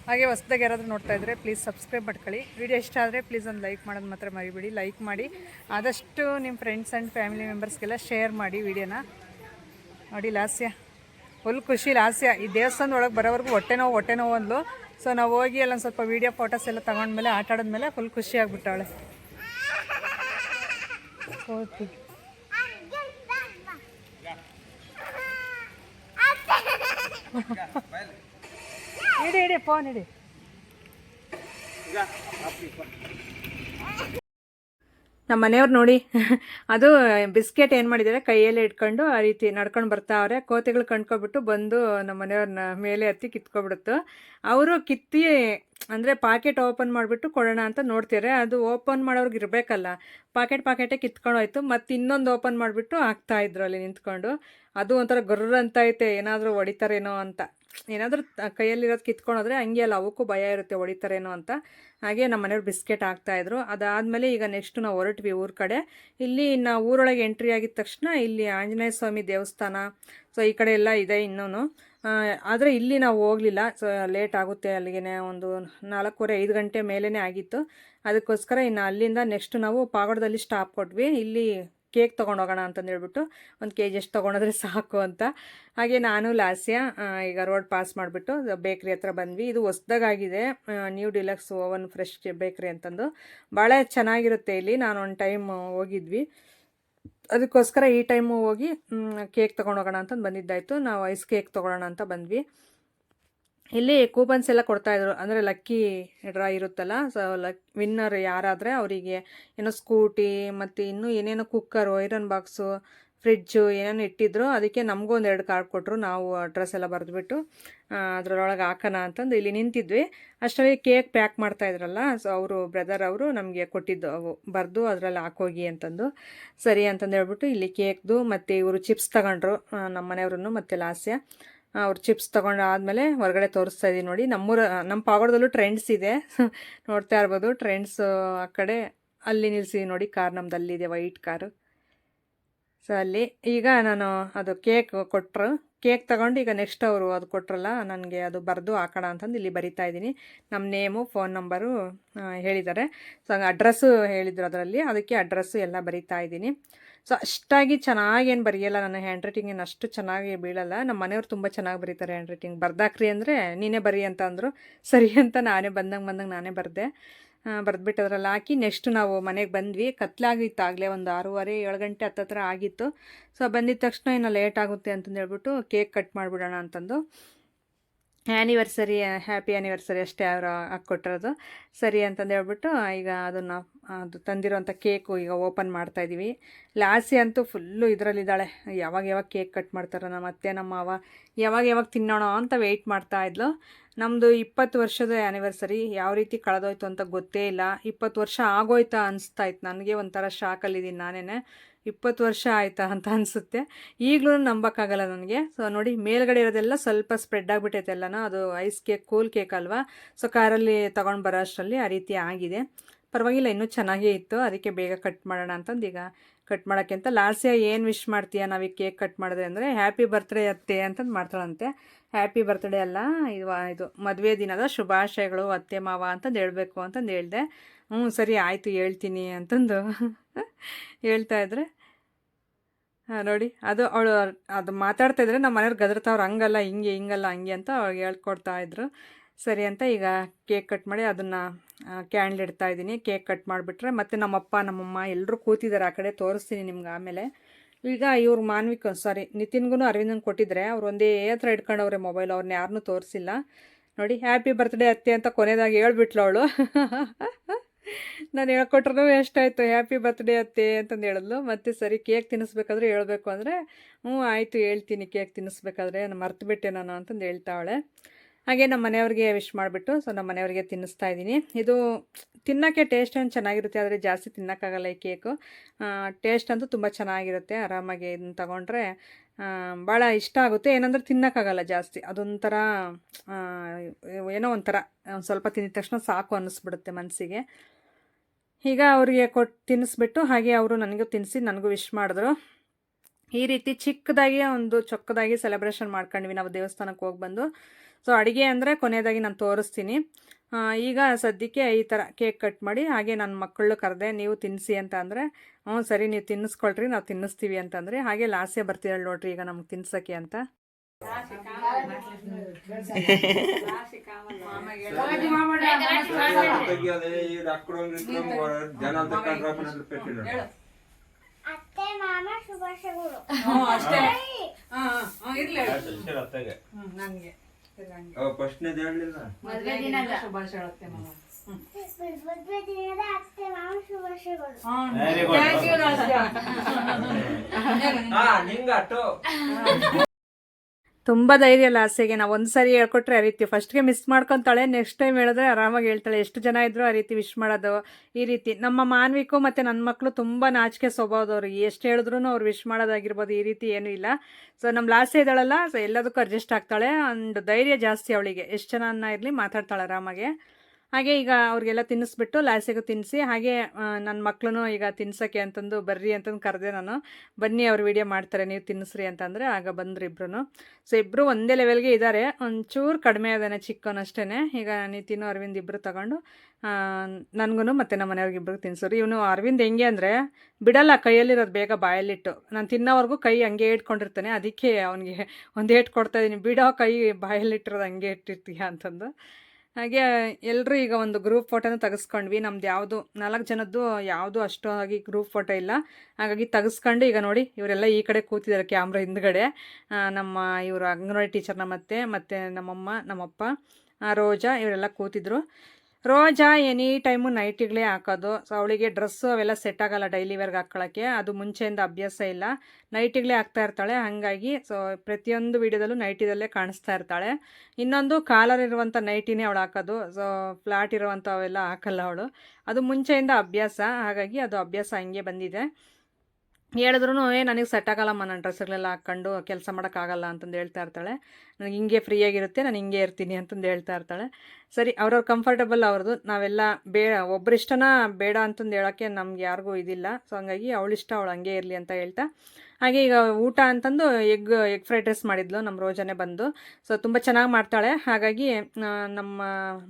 ಹಾಗೆ ಹೊಸ್ದಾಗಿ ಯಾರಾದರೂ ನೋಡ್ತಾ ಇದ್ದರೆ ಪ್ಲೀಸ್ ಸಬ್ಸ್ಕ್ರೈಬ್ ಮಾಡ್ಕೊಳ್ಳಿ. ವಿಡಿಯೋ ಇಷ್ಟ ಆದರೆ ಪ್ಲೀಸ್ ಒಂದು ಲೈಕ್ ಮಾಡೋದು ಮಾತ್ರ ಮರಿಬೇಡಿ. ಲೈಕ್ ಮಾಡಿ. ಆದಷ್ಟು ನಿಮ್ಮ ಫ್ರೆಂಡ್ಸ್ ಆ್ಯಂಡ್ ಫ್ಯಾಮಿಲಿ ಮೆಂಬರ್ಸ್ಗೆಲ್ಲ ಶೇರ್ ಮಾಡಿ ವಿಡಿಯೋನ. ನೋಡಿ, ಲಾಸ್ಯ. ಫುಲ್ ಖುಷಿ, ಲಾಸ್ಯ. ಈ ದೇವಸ್ಥಾನದ ಒಳಗೆ ಬರೋವರೆಗೂ ಹೊಟ್ಟೆ ನೋವು ಹೊಟ್ಟೆ ನೋವು ಅಂದ್ಲು. ಸೊ ನಾವು ಹೋಗಿ ಅಲ್ಲೊಂದು ಸ್ವಲ್ಪ ವೀಡಿಯೋ ಫೋಟೋಸ್ ಎಲ್ಲ ತಗೊಂಡ್ಮೇಲೆ ಆಟ ಆಡಿದ್ಮೇಲೆ ಫುಲ್ ಖುಷಿ ಆಗಿಬಿಟ್ಟವಳೆ. ಓಕೆ ಇಡಿ ಇಡಿ ಫೋನ್ ಇಡಿ. ನಮ್ಮ ಮನೆಯವ್ರು ನೋಡಿ. ಅದು ಬಿಸ್ಕೆಟ್ ಏನು ಮಾಡಿದ್ದಾರೆ, ಕೈಯಲ್ಲೇ ಇಟ್ಕೊಂಡು ಆ ರೀತಿ ನಡ್ಕೊಂಡು ಬರ್ತಾವ್ರೆ ಕೋತಿಗಳು ಕಂಡ್ಕೊಬಿಟ್ಟು ಬಂದು ನಮ್ಮ ಮನೆಯವ್ರನ್ನ ಮೇಲೆ ಹತ್ತಿ ಕಿತ್ಕೊಬಿಡುತ್ತು. ಅವರು ಕಿತ್ತಿ, ಅಂದರೆ ಪಾಕೆಟ್ ಓಪನ್ ಮಾಡಿಬಿಟ್ಟು ಕೊಡೋಣ ಅಂತ ನೋಡ್ತಾರೆ ಅದು ಓಪನ್ ಮಾಡೋರ್ಗೆ ಇರಬೇಕಲ್ಲ. ಪಾಕೆಟ್ ಪಾಕೆಟೇ ಕಿತ್ಕೊಂಡು ಹೋಯ್ತು ಮತ್ತು ಇನ್ನೊಂದು ಓಪನ್ ಮಾಡಿಬಿಟ್ಟು ಹಾಕ್ತಾಯಿದ್ರು ಅಲ್ಲಿ ನಿಂತ್ಕೊಂಡು. ಅದು ಒಂಥರ ಗೊರ್ರ ಅಂತ ಐತೆ. ಏನಾದರೂ ಹೊಡಿತಾರೇನೋ ಅಂತ. ಏನಾದರೂ ಕೈಯಲ್ಲಿರೋದು ಕಿತ್ಕೊಂಡೋದ್ರೆ ಹಂಗೆ ಅಲ್ಲ, ಅವಕ್ಕೂ ಭಯ ಇರುತ್ತೆ ಹೊಡಿತಾರೇನೋ ಅಂತ. ಹಾಗೆ ನಮ್ಮ ಮನೆಯವ್ರು ಬಿಸ್ಕೆಟ್ ಹಾಕ್ತಾಯಿದ್ರು ಅದಾದಮೇಲೆ ಈಗ ನೆಕ್ಸ್ಟ್ ನಾವು ಹೊರಟ್ವಿ ಊರ ಕಡೆ. ಇಲ್ಲಿ ನಾವು ಊರೊಳಗೆ ಎಂಟ್ರಿ ಆಗಿದ ತಕ್ಷಣ ಇಲ್ಲಿ ಆಂಜನೇಯ ಸ್ವಾಮಿ ದೇವಸ್ಥಾನ, ಸೊ ಈ ಕಡೆ ಎಲ್ಲ ಇದೆ ಇನ್ನೂ ಆದರೆ ಇಲ್ಲಿ ನಾವು ಹೋಗಲಿಲ್ಲ. ಸೊ ಲೇಟ್ ಆಗುತ್ತೆ ಅಲ್ಲಿಗೆ ಒಂದು ನಾಲ್ಕೂವರೆ, ಐದು ಗಂಟೆ ಮೇಲೇ ಆಗಿತ್ತು. ಅದಕ್ಕೋಸ್ಕರ ಇನ್ನು ಅಲ್ಲಿಂದ ನೆಕ್ಸ್ಟ್ ನಾವು ಪಾಗಡದಲ್ಲಿ ಸ್ಟಾಪ್ ಕೊಟ್ವಿ. ಇಲ್ಲಿ ಕೇಕ್ ತೊಗೊಂಡೋಗೋಣ ಅಂತಂದು ಹೇಳ್ಬಿಟ್ಟು ಒಂದು ಕೆ ಜಿ ಎಷ್ಟು ತೊಗೊಂಡೋದ್ರೆ ಸಾಕು ಅಂತ. ಹಾಗೆ ನಾನು, ಲಾಸ್ಯ ಈಗ ರೋಡ್ ಪಾಸ್ ಮಾಡಿಬಿಟ್ಟು ಬೇಕ್ರಿ ಹತ್ರ ಬಂದ್ವಿ. ಇದು ಹೊಸ್ದಾಗಿದೆ New Deluxe Oven Fresh Bakery ಅಂತಂದು. ಭಾಳ ಚೆನ್ನಾಗಿರುತ್ತೆ ಇಲ್ಲಿ. ನಾನು ಒಂದು ಟೈಮ್ ಹೋಗಿದ್ವಿ. ಅದಕ್ಕೋಸ್ಕರ ಈ ಟೈಮು ಹೋಗಿ ಕೇಕ್ ತೊಗೊಂಡೋಗೋಣ ಅಂತಂದು ಬಂದಿದ್ದಾಯಿತು. ನಾವು ಐಸ್ ಕೇಕ್ ತೊಗೊಳ್ಳೋಣ ಅಂತ ಬಂದ್ವಿ. ಇಲ್ಲಿ ಕೂಪನ್ಸ್ ಎಲ್ಲ ಕೊಡ್ತಾಯಿದ್ರು ಅಂದರೆ ಲಕ್ಕಿ ಡ್ರಾ ಇರುತ್ತಲ್ಲ ಸೊ ಲಕ್ ವಿನ್ನರ್ ಯಾರಾದರೆ ಅವರಿಗೆ ಏನೋ ಸ್ಕೂಟಿ ಮತ್ತು ಇನ್ನೂ ಏನೇನೋ ಕುಕ್ಕರು ಐರನ್ ಬಾಕ್ಸು ಫ್ರಿಡ್ಜು ಏನೇನು ಇಟ್ಟಿದ್ರು, ಅದಕ್ಕೆ ನಮಗೂ ಎರಡು ಕಾರ್ಡ್ ಕೊಟ್ಟರು ನಾವು ಅಡ್ರೆಸ್ ಎಲ್ಲ ಬರೆದ್ಬಿಟ್ಟು ಅದರೊಳಗೆ ಹಾಕೋಣ ಅಂತಂದು ಇಲ್ಲಿ ನಿಂತಿದ್ವಿ. ಅಷ್ಟರಲ್ಲಿ ಕೇಕ್ ಪ್ಯಾಕ್ ಮಾಡ್ತಾಯಿದ್ರಲ್ಲ ಸೊ ಅವರು ಬ್ರದರ್ ಅವರು ನಮಗೆ ಕೊಟ್ಟಿದ್ದು, ಅವು ಬರೆದು ಅದರಲ್ಲಿ ಹಾಕೋಗಿ ಅಂತಂದು. ಸರಿ ಅಂತಂದು ಹೇಳ್ಬಿಟ್ಟು ಇಲ್ಲಿ ಕೇಕ್ದು ಮತ್ತು ಇವರು ಚಿಪ್ಸ್ ತಗೊಂಡ್ರು ನಮ್ಮ ಮನೆಯವ್ರನ್ನು ಮತ್ತು ಲಾಸ್ಯ. ಅವ್ರು ಚಿಪ್ಸ್ ತೊಗೊಂಡು ಆದಮೇಲೆ ಹೊರಗಡೆ ತೋರಿಸ್ತಾ ಇದ್ದೀನಿ ನೋಡಿ. ನಮ್ಮೂರ ನಮ್ಮ ಪಾಗೋಡದಲ್ಲೂ ಟ್ರೆಂಡ್ಸ್ ಇದೆ. ನೋಡ್ತಾ ಇರ್ಬೋದು ಟ್ರೆಂಡ್ಸ್ ಆ ಕಡೆ. ಅಲ್ಲಿ ನಿಲ್ಲಿಸಿ ನೋಡಿ, ಕಾರ್ ನಮ್ದು ಅಲ್ಲಿದೆ ವೈಟ್ ಕಾರು ಸೊ ಅಲ್ಲಿ ಈಗ ನಾನು ಅದು ಕೇಕ್ ಕೊಟ್ಟರು ಕೇಕ್ ತಗೊಂಡು ಈಗ ನೆಕ್ಸ್ಟ್ ಅವರು ಅದು ಕೊಟ್ರಲ್ಲ, ನನಗೆ ಅದು ಬರೆದು ಹಾಕೋಣ ಅಂತಂದು ಇಲ್ಲಿ ಬರಿತಾ ಇದ್ದೀನಿ ನಮ್ಮ ನೇಮು ಫೋನ್ ನಂಬರು ಹೇಳಿದ್ದಾರೆ. ಸೊ ಅಡ್ರೆಸ್ಸು ಹೇಳಿದ್ರು ಅದರಲ್ಲಿ. ಅದಕ್ಕೆ ಅಡ್ರೆಸ್ಸು ಎಲ್ಲ ಬರಿತಾ ಇದ್ದೀನಿ ಸೊ ಅಷ್ಟಾಗಿ ಚೆನ್ನಾಗೇನು ಬರೆಯಲ್ಲ ನನ್ನ ಹ್ಯಾಂಡ್ ರೈಟಿಂಗ್ ಏನು ಅಷ್ಟು ಚೆನ್ನಾಗಿ ಬೀಳಲ್ಲ. ನಮ್ಮ ಮನೆಯವ್ರು ತುಂಬ ಚೆನ್ನಾಗಿ ಬರೀತಾರೆ ಹ್ಯಾಂಡ್ ರೈಟಿಂಗ್ ಬರ್ದಾಕ್ರಿ ಅಂದರೆ ನೀನೇ ಬರಿ ಅಂತ ಅಂದರು. ಸರಿ ಅಂತ ನಾನೇ ಬಂದಂಗೆ ಬಂದಂಗೆ ನಾನೇ ಬರೆದೆ. ಬರೆದ್ಬಿಟ್ಟು ಅದ್ರಲ್ಲಿ ಹಾಕಿ ನೆಕ್ಸ್ಟ್ ನಾವು ಮನೆಗೆ ಬಂದ್ವಿ. ಕತ್ಲಾಗಿತ್ತು ಆಗಲೇ ಒಂದು ಆರೂವರೆ, ಏಳು ಗಂಟೆ ಹತ್ತತ್ರ ಆಗಿತ್ತು. ಸೊ ಬಂದಿದ ತಕ್ಷಣ ಇನ್ನು ಲೇಟ್ ಆಗುತ್ತೆ ಅಂತಂದು ಹೇಳ್ಬಿಟ್ಟು ಕೇಕ್ ಕಟ್ ಮಾಡಿಬಿಡೋಣ ಅಂತಂದು. ಆ್ಯನಿವರ್ಸರಿ ಹ್ಯಾಪಿ ಆ್ಯನಿವರ್ಸರಿ ಅಷ್ಟೇ ಅವರು ಹಾಕ್ಕೊಟ್ಟಿರೋದು. ಸರಿ ಅಂತಂದು ಹೇಳ್ಬಿಟ್ಟು, ಈಗ ಅದನ್ನು, ಅದು ತಂದಿರೋಂಥ ಕೇಕು ಈಗ ಓಪನ್ ಮಾಡ್ತಾಯಿದ್ದೀವಿ ಲಾಸಿ ಅಂತೂ ಫುಲ್ಲು ಇದರಲ್ಲಿದ್ದಾಳೆ. ಯಾವಾಗ ಯಾವಾಗ ಕೇಕ್ ಕಟ್ ಮಾಡ್ತಾರೋ ನಮ್ಮ ಅತ್ತೆ, ನಮ್ಮ ಅವ ಯಾವಾಗ ಯಾವಾಗ ತಿನ್ನೋಣ ಅಂತ ವೆಯ್ಟ್ ಮಾಡ್ತಾ ಇದ್ಲು. ನಮ್ಮದು ಇಪ್ಪತ್ತು ವರ್ಷದ ಆ್ಯನಿವರ್ಸರಿ ಯಾವ ರೀತಿ ಕಳೆದೋಯ್ತು ಅಂತ ಗೊತ್ತೇ ಇಲ್ಲ. ಇಪ್ಪತ್ತು ವರ್ಷ ಆಗೋಯ್ತಾ ಅನಿಸ್ತಾ ಇತ್ತು. ನನಗೆ ಒಂಥರ ಶಾಕಲ್ಲಿದ್ದೀನಿ ನಾನೇ ಇಪ್ಪತ್ತು ವರ್ಷ ಆಯಿತಾ ಅಂತ ಅನಿಸುತ್ತೆ. ಈಗಲೂ ನಂಬೋಕ್ಕಾಗಲ್ಲ ನನಗೆ. ಸೊ ನೋಡಿ, ಮೇಲ್ಗಡೆ ಇರೋದೆಲ್ಲ ಸ್ವಲ್ಪ ಸ್ಪ್ರೆಡ್ ಆಗಿಬಿಟ್ಟೈತೆ ಎಲ್ಲನೂ. ಅದು ಐಸ್ ಕೇಕ್ ಕೂಲ್ ಕೇಕ್ ಅಲ್ವಾ? ಸೊ ಕಾರಲ್ಲಿ ತೊಗೊಂಡು ಬರೋ ಅಷ್ಟರಲ್ಲಿ ಆ ರೀತಿ ಆಗಿದೆ. ಪರವಾಗಿಲ್ಲ, ಇನ್ನೂ ಚೆನ್ನಾಗೇ ಇತ್ತು. ಅದಕ್ಕೆ ಬೇಗ ಕಟ್ ಮಾಡೋಣ ಅಂತಂದು ಈಗ ಕಟ್ ಮಾಡೋಕ್ಕೆ ಅಂತ. ಲಾಸ್ಯ ಏನು ವಿಶ್ ಮಾಡ್ತೀಯ ನಾವು ಈ ಕೇಕ್ ಕಟ್ ಮಾಡಿದ್ರೆ ಅಂದರೆ ಹ್ಯಾಪಿ ಬರ್ತ್ಡೇ ಅತ್ತೆ ಅಂತಂದು ಮಾಡ್ತಾಳಂತೆ. ಹ್ಯಾಪಿ ಬರ್ತ್ಡೇ ಅಲ್ಲ ಇದು ಇದು ಮದುವೆ ದಿನದ ಶುಭಾಶಯಗಳು, ಅತ್ತೆ, ಮಾವ ಅಂತಂದು ಹೇಳಬೇಕು ಅಂತಂದು ಹೇಳಿದೆ. ಹ್ಞೂ, ಸರಿ ಆಯಿತು, ಹೇಳ್ತೀನಿ ಅಂತಂದು ಹೇಳ್ತಾ ಇದ್ರೆ, ಹಾಂ, ನೋಡಿ, ಅದು ಅವಳು ಅದು ಮಾತಾಡ್ತಾ ಇದ್ರೆ ನಮ್ಮ ಮನೆಯವ್ರು ಗದರ್ತಾವ್ರು ಹಂಗಲ್ಲ, ಹಿಂಗೆ, ಹಿಂಗಲ್ಲ, ಹಂಗೆ ಅಂತ ಅವ್ಳಿಗೆ ಹೇಳ್ಕೊಡ್ತಾ ಇದ್ರು. ಸರಿ ಅಂತ ಈಗ ಕೇಕ್ ಕಟ್ ಮಾಡಿ ಅದನ್ನು ಕ್ಯಾಂಡ್ಲ್ ಇಡ್ತಾ ಇದ್ದೀನಿ. ಕೇಕ್ ಕಟ್ ಮಾಡಿಬಿಟ್ರೆ ಮತ್ತು ನಮ್ಮಪ್ಪ, ನಮ್ಮಮ್ಮ ಎಲ್ಲರೂ ಕೂತಿದ್ದಾರೆ ಆ ಕಡೆ, ತೋರಿಸ್ತೀನಿ ನಿಮ್ಗೆ ಆಮೇಲೆ. ಈಗ ಇವ್ರು ಮಾನ್ವಿಕ ಸಾರಿ ನಿತಿನ್ಗೂ ಅರವಿಂದನ್ ಕೊಟ್ಟಿದ್ರೆ, ಅವ್ರು ಒಂದೇ ಹತ್ರ ಇಟ್ಕೊಂಡವ್ರೆ ಮೊಬೈಲ್ ಅವ್ರನ್ನ ಯಾರನ್ನೂ ತೋರಿಸಿಲ್ಲ. ನೋಡಿ ಹ್ಯಾಪಿ ಬರ್ತ್ಡೇ ಅತ್ತೆ ಅಂತ ಕೊನೆದಾಗಿ ಹೇಳ್ಬಿಟ್ಲು ಅವಳು. ನಾನು ಹೇಳ್ಕೊಟ್ರು ಎಷ್ಟಾಯಿತು ಹ್ಯಾಪಿ ಬರ್ತ್ಡೇ ಅತ್ತೆ ಅಂತಂದು ಹೇಳಿದ್ಲು. ಮತ್ತೆ ಸರಿ ಕೇಕ್ ತಿನ್ನಿಸ್ಬೇಕಾದ್ರೆ ಹೇಳಬೇಕು ಅಂದರೆ, ಹ್ಞೂ ಆಯಿತು ಹೇಳ್ತೀನಿ ಕೇಕ್ ತಿನ್ನಿಸ್ಬೇಕಾದ್ರೆ ನಾನು ಮರ್ತುಬಿಟ್ಟೆ ನಾನು ಅಂತಂದು ಹೇಳ್ತಾವಳೆ. ಹಾಗೆ ನಮ್ಮ ಮನೆಯವ್ರಿಗೆ ವಿಶ್ ಮಾಡಿಬಿಟ್ಟು ಸೊ ನಮ್ಮ ಮನೆಯವ್ರಿಗೆ ತಿನ್ನಿಸ್ತಾ ಇದ್ದೀನಿ. ಇದು ತಿನ್ನೋಕ್ಕೆ ಟೇಸ್ಟ್ ಏನು ಚೆನ್ನಾಗಿರುತ್ತೆ, ಆದರೆ ಜಾಸ್ತಿ ತಿನ್ನೋಕ್ಕಾಗಲ್ಲ ಈ ಕೇಕು ಟೇಸ್ಟ್ ಅಂತೂ ತುಂಬ ಚೆನ್ನಾಗಿರುತ್ತೆ. ಆರಾಮಾಗಿ ಇದನ್ನ ತಗೊಂಡ್ರೆ ಭಾಳ ಇಷ್ಟ ಆಗುತ್ತೆ. ಏನಂದ್ರೆ ತಿನ್ನೋಕ್ಕಾಗಲ್ಲ ಜಾಸ್ತಿ. ಅದೊಂಥರ ಏನೋ ಒಂಥರ ಸ್ವಲ್ಪ ತಿಂದ ತಕ್ಷಣ ಸಾಕು ಅನ್ನಿಸ್ಬಿಡುತ್ತೆ ಮನಸ್ಸಿಗೆ ಈಗ ಅವರಿಗೆ ಕೊಟ್ಟು ತಿನ್ನಿಸ್ಬಿಟ್ಟು ಹಾಗೆ ಅವರು ನನಗೂ ತಿನ್ನಿಸಿ ನನಗೂ ವಿಶ್ ಮಾಡಿದ್ರು. ಈ ರೀತಿ ಚಿಕ್ಕದಾಗಿ ಒಂದು ಚೊಕ್ಕದಾಗಿ ಸೆಲೆಬ್ರೇಷನ್ ಮಾಡ್ಕೊಂಡ್ವಿ ನಾವು ದೇವಸ್ಥಾನಕ್ಕೆ ಹೋಗಿ ಬಂದು. ಸೊ ಅಡುಗೆ ಅಂದರೆ ಕೊನೆಯದಾಗಿ ನಾನು ತೋರಿಸ್ತೀನಿ. ಈಗ ಸದ್ಯಕ್ಕೆ ಈ ಥರ ಕೇಕ್ ಕಟ್ ಮಾಡಿ ಹಾಗೆ ನನ್ನ ಮಕ್ಕಳು ಕರೆದೆ, ನೀವು ತಿನ್ನಿಸಿ ಅಂತ ಅಂದರೆ, ಹ್ಞೂ ಸರಿ, ನೀವು ತಿನ್ನಿಸ್ಕೊಳ್ರಿ ನಾವು ತಿನ್ನಿಸ್ತೀವಿ ಅಂತಂದರೆ ಹಾಗೆ ಲಾಸೇ ಬರ್ತೀರಲ್ಲ ನೋಡ್ರಿ, ಈಗ ನಮ್ಗೆ ತಿನ್ಸೋಕ್ಕೆ ಅಂತ. ಅತ್ತೆ ಮಾಮ ಶುಭಾಶಯಗಳು ನನಗೆ ಫಸ್ಟ್ನೇದು ಹೇಳಲಿಲ್ಲ ಮದುವೆ ದಿನದ ಅತ್ತೆ ಮಾಮ ಶುಭಾಶಯಗಳು ಹಾ ನಿಂಗ ಅಟೋ ತುಂಬ ಧೈರ್ಯ ಅಲ್ಲ ಆಸೆಗೆ. ನಾವು ಒಂದು ಸರಿ ಹೇಳ್ಕೊಟ್ರೆ ಆ ರೀತಿ. ಫಸ್ಟ್ಗೆ ಮಿಸ್ ಮಾಡ್ಕೊಂತಾಳೆ ನೆಕ್ಸ್ಟ್ ಟೈಮ್ ಹೇಳಿದ್ರೆ ಆರಾಮಾಗಿ ಹೇಳ್ತಾಳೆ. ಎಷ್ಟು ಜನ ಇದ್ರು ಆ ರೀತಿ ವಿಶ್ ಮಾಡೋದು. ಈ ರೀತಿ. ನಮ್ಮ ಮಾನ್ವಿಕು ಮತ್ತು ನನ್ನ ಮಕ್ಕಳು ತುಂಬ ನಾಚಿಕೆ ಸ್ವಭಾವದವ್ರು. ಎಷ್ಟು ಹೇಳಿದ್ರು ಅವ್ರು ವಿಶ್ ಮಾಡೋದಾಗಿರ್ಬೋದು. ಈ ರೀತಿ ಏನೂ ಇಲ್ಲ. ಸೊ ನಮ್ಮ ಲಾಸೆ ಇದ್ದಾಳಲ್ಲ ಸೊ ಎಲ್ಲದಕ್ಕೂ ಅಡ್ಜಸ್ಟ್ ಆಗ್ತಾಳೆ. ಅಂಡ್ ಧೈರ್ಯ ಜಾಸ್ತಿ ಅವಳಿಗೆ. ಎಷ್ಟು ಜನ ಇರಲಿ ಮಾತಾಡ್ತಾಳೆ ಆರಾಮಾಗೆ. ಹಾಗೆ ಈಗ ಅವ್ರಿಗೆಲ್ಲ ತಿನ್ನಿಸ್ಬಿಟ್ಟು ಲಾಸಿಗೂ ತಿನ್ನಿಸಿ, ಹಾಗೆ ನನ್ನ ಮಕ್ಕಳು ಈಗ ತಿನ್ಸೋಕ್ಕೆ ಅಂತಂದು ಬರ್ರಿ ಅಂತಂದು ಕರೆದೆ ನಾನು. ಬನ್ನಿ ಅವ್ರು ವಿಡಿಯೋ ಮಾಡ್ತಾರೆ, ನೀವು ತಿನ್ನಿಸ್ರಿ ಅಂತಂದರೆ ಆಗ ಬಂದರು ಇಬ್ಬರು ಸೊ ಇಬ್ಬರು ಒಂದೇ ಲೆವೆಲ್ಗೆ ಇದ್ದಾರೆ ಒಂಚೂರು ಕಡಿಮೆ ಇದ್ದಾನೆ ಚಿಕ್ಕವನಷ್ಟೇ ಈಗ ನಿತಿನು, ಅರವಿಂದ್ ಇಬ್ಬರು ತಗೊಂಡು ನನಗೂ ಮತ್ತು ನಮ್ಮ ಮನೆಯವ್ರಿಗೆ ಇಬ್ಬರು ತಿನ್ಸೋರು. ಇವನು ಅರವಿಂದ್ ಹೆಂಗೆ ಅಂದರೆ, ಬಿಡಲ್ಲ, ಕೈಯಲ್ಲಿರೋದು ಬೇಗ ಬಾಯಲ್ಲಿಟ್ಟು. ನಾನು ತಿನ್ನೋವರೆಗೂ ಕೈ ಹಂಗೆ ಇಟ್ಕೊಂಡಿರ್ತಾನೆ. ಅದಕ್ಕೆ ಅವನಿಗೆ ಒಂದು ಕೊಡ್ತಾ ಇದ್ದೀನಿ ಬಿಡೋ ಕೈ ಬಾಯಲ್ಲಿಟ್ಟಿರೋದು ಹಂಗೆ ಇಟ್ಟಿರ್ತೀಯ ಅಂತಂದು. ಹಾಗೆ ಎಲ್ಲರೂ ಈಗ ಒಂದು ಗ್ರೂಪ್ ಫೋಟೋನ ತೆಗೆಸ್ಕೊಂಡ್ವಿ. ನಮ್ದು ಯಾವುದು, ನಾಲ್ಕು ಜನದ್ದು ಯಾವುದು ಅಷ್ಟಾಗಿ ಗ್ರೂಪ್ ಫೋಟೋ ಇಲ್ಲ. ಹಾಗಾಗಿ ತೆಗೆಸ್ಕೊಂಡು ಈಗ ನೋಡಿ, ಇವರೆಲ್ಲ ಈ ಕಡೆ ಕೂತಿದ್ದಾರೆ ಕ್ಯಾಮ್ರಾ ಹಿಂದ್ಗಡೆ. ನಮ್ಮ ಇವರು ಅಂಗನವಾಡಿ ಟೀಚರ್ನ ಮತ್ತೆ, ಮತ್ತು ನಮ್ಮಮ್ಮ, ನಮ್ಮಪ್ಪ ರೋಜಾ, ಇವರೆಲ್ಲ ಕೂತಿದ್ರು. ರೋಜಾ ಎನಿ ಟೈಮು ನೈಟಿಗಳೇ ಹಾಕೋದು. ಸೊ ಅವಳಿಗೆ ಡ್ರೆಸ್ಸು ಅವೆಲ್ಲ ಸೆಟ್ ಆಗೋಲ್ಲ ಡೈಲಿ ವೇರ್ಗೆ ಹಾಕ್ಕೊಳ್ಳೋಕ್ಕೆ ಅದು ಮುಂಚೆಯಿಂದ ಅಭ್ಯಾಸ ಇಲ್ಲ. ನೈಟಿಗಳೇ ಹಾಕ್ತಾ ಇರ್ತಾಳೆ. ಹಾಗಾಗಿ ಸೊ ಪ್ರತಿಯೊಂದು ವಿಡಿಯೋದಲ್ಲೂ ನೈಟಿದಲ್ಲೇ ಕಾಣಿಸ್ತಾ ಇರ್ತಾಳೆ. ಇನ್ನೊಂದು ಕಾಲರ್ ಇರುವಂಥ ನೈಟಿನೇ ಅವಳು ಹಾಕೋದು. ಸೊ ಫ್ಲಾಟ್ ಇರುವಂಥವೆಲ್ಲ ಹಾಕಲ್ಲ ಅವಳು. ಅದು ಮುಂಚೆಯಿಂದ ಅಭ್ಯಾಸ. ಹಾಗಾಗಿ ಅದು ಅಭ್ಯಾಸ ಹಂಗೆ ಬಂದಿದೆ. ಹೇಳಿದ್ರು ಏ, ನನಗೆ ಸೆಟ್ ಆಗಲ್ಲಮ್ಮ ನನ್ನ ಡ್ರೆಸ್ಗಳೆಲ್ಲ ಹಾಕ್ಕೊಂಡು ಕೆಲಸ ಮಾಡೋಕ್ಕಾಗಲ್ಲ ಅಂತಂದು ಹೇಳ್ತಾ ಇರ್ತಾಳೆ. ನನಗೆ ಹಿಂಗೆ ಫ್ರೀಯಾಗಿರುತ್ತೆ ನಾನು ಹಿಂಗೆ ಇರ್ತೀನಿ ಅಂತಂದು ಹೇಳ್ತಾ ಇರ್ತಾಳೆ. ಸರಿ, ಅವ್ರವ್ರ ಕಂಫರ್ಟಬಲ್ ಅವ್ರದ್ದು ನಾವೆಲ್ಲ ಬೇಡ ಒಬ್ಬರಿಷ್ಟನ ಬೇಡ ಅಂತಂದು ಹೇಳೋಕ್ಕೆ ನಮ್ಗೆ ಯಾರಿಗೂ ಇದಿಲ್ಲ. ಸೊ ಹಂಗಾಗಿ ಅವಳಿಷ್ಟ ಅವಳು ಹಂಗೆ ಇರಲಿ ಅಂತ ಹೇಳ್ತಾ ಹಾಗೆ ಈಗ ಊಟ ಅಂತಂದು ಎಗ್ ಎಗ್ ಫ್ರೈಡ್ ರೈಸ್ ಮಾಡಿದ್ಲು ನಮ್ಮ ರೋಜನೆ ಬಂದು. ಸೊ ತುಂಬ ಚೆನ್ನಾಗಿ ಮಾಡ್ತಾಳೆ. ಹಾಗಾಗಿ ನಮ್ಮ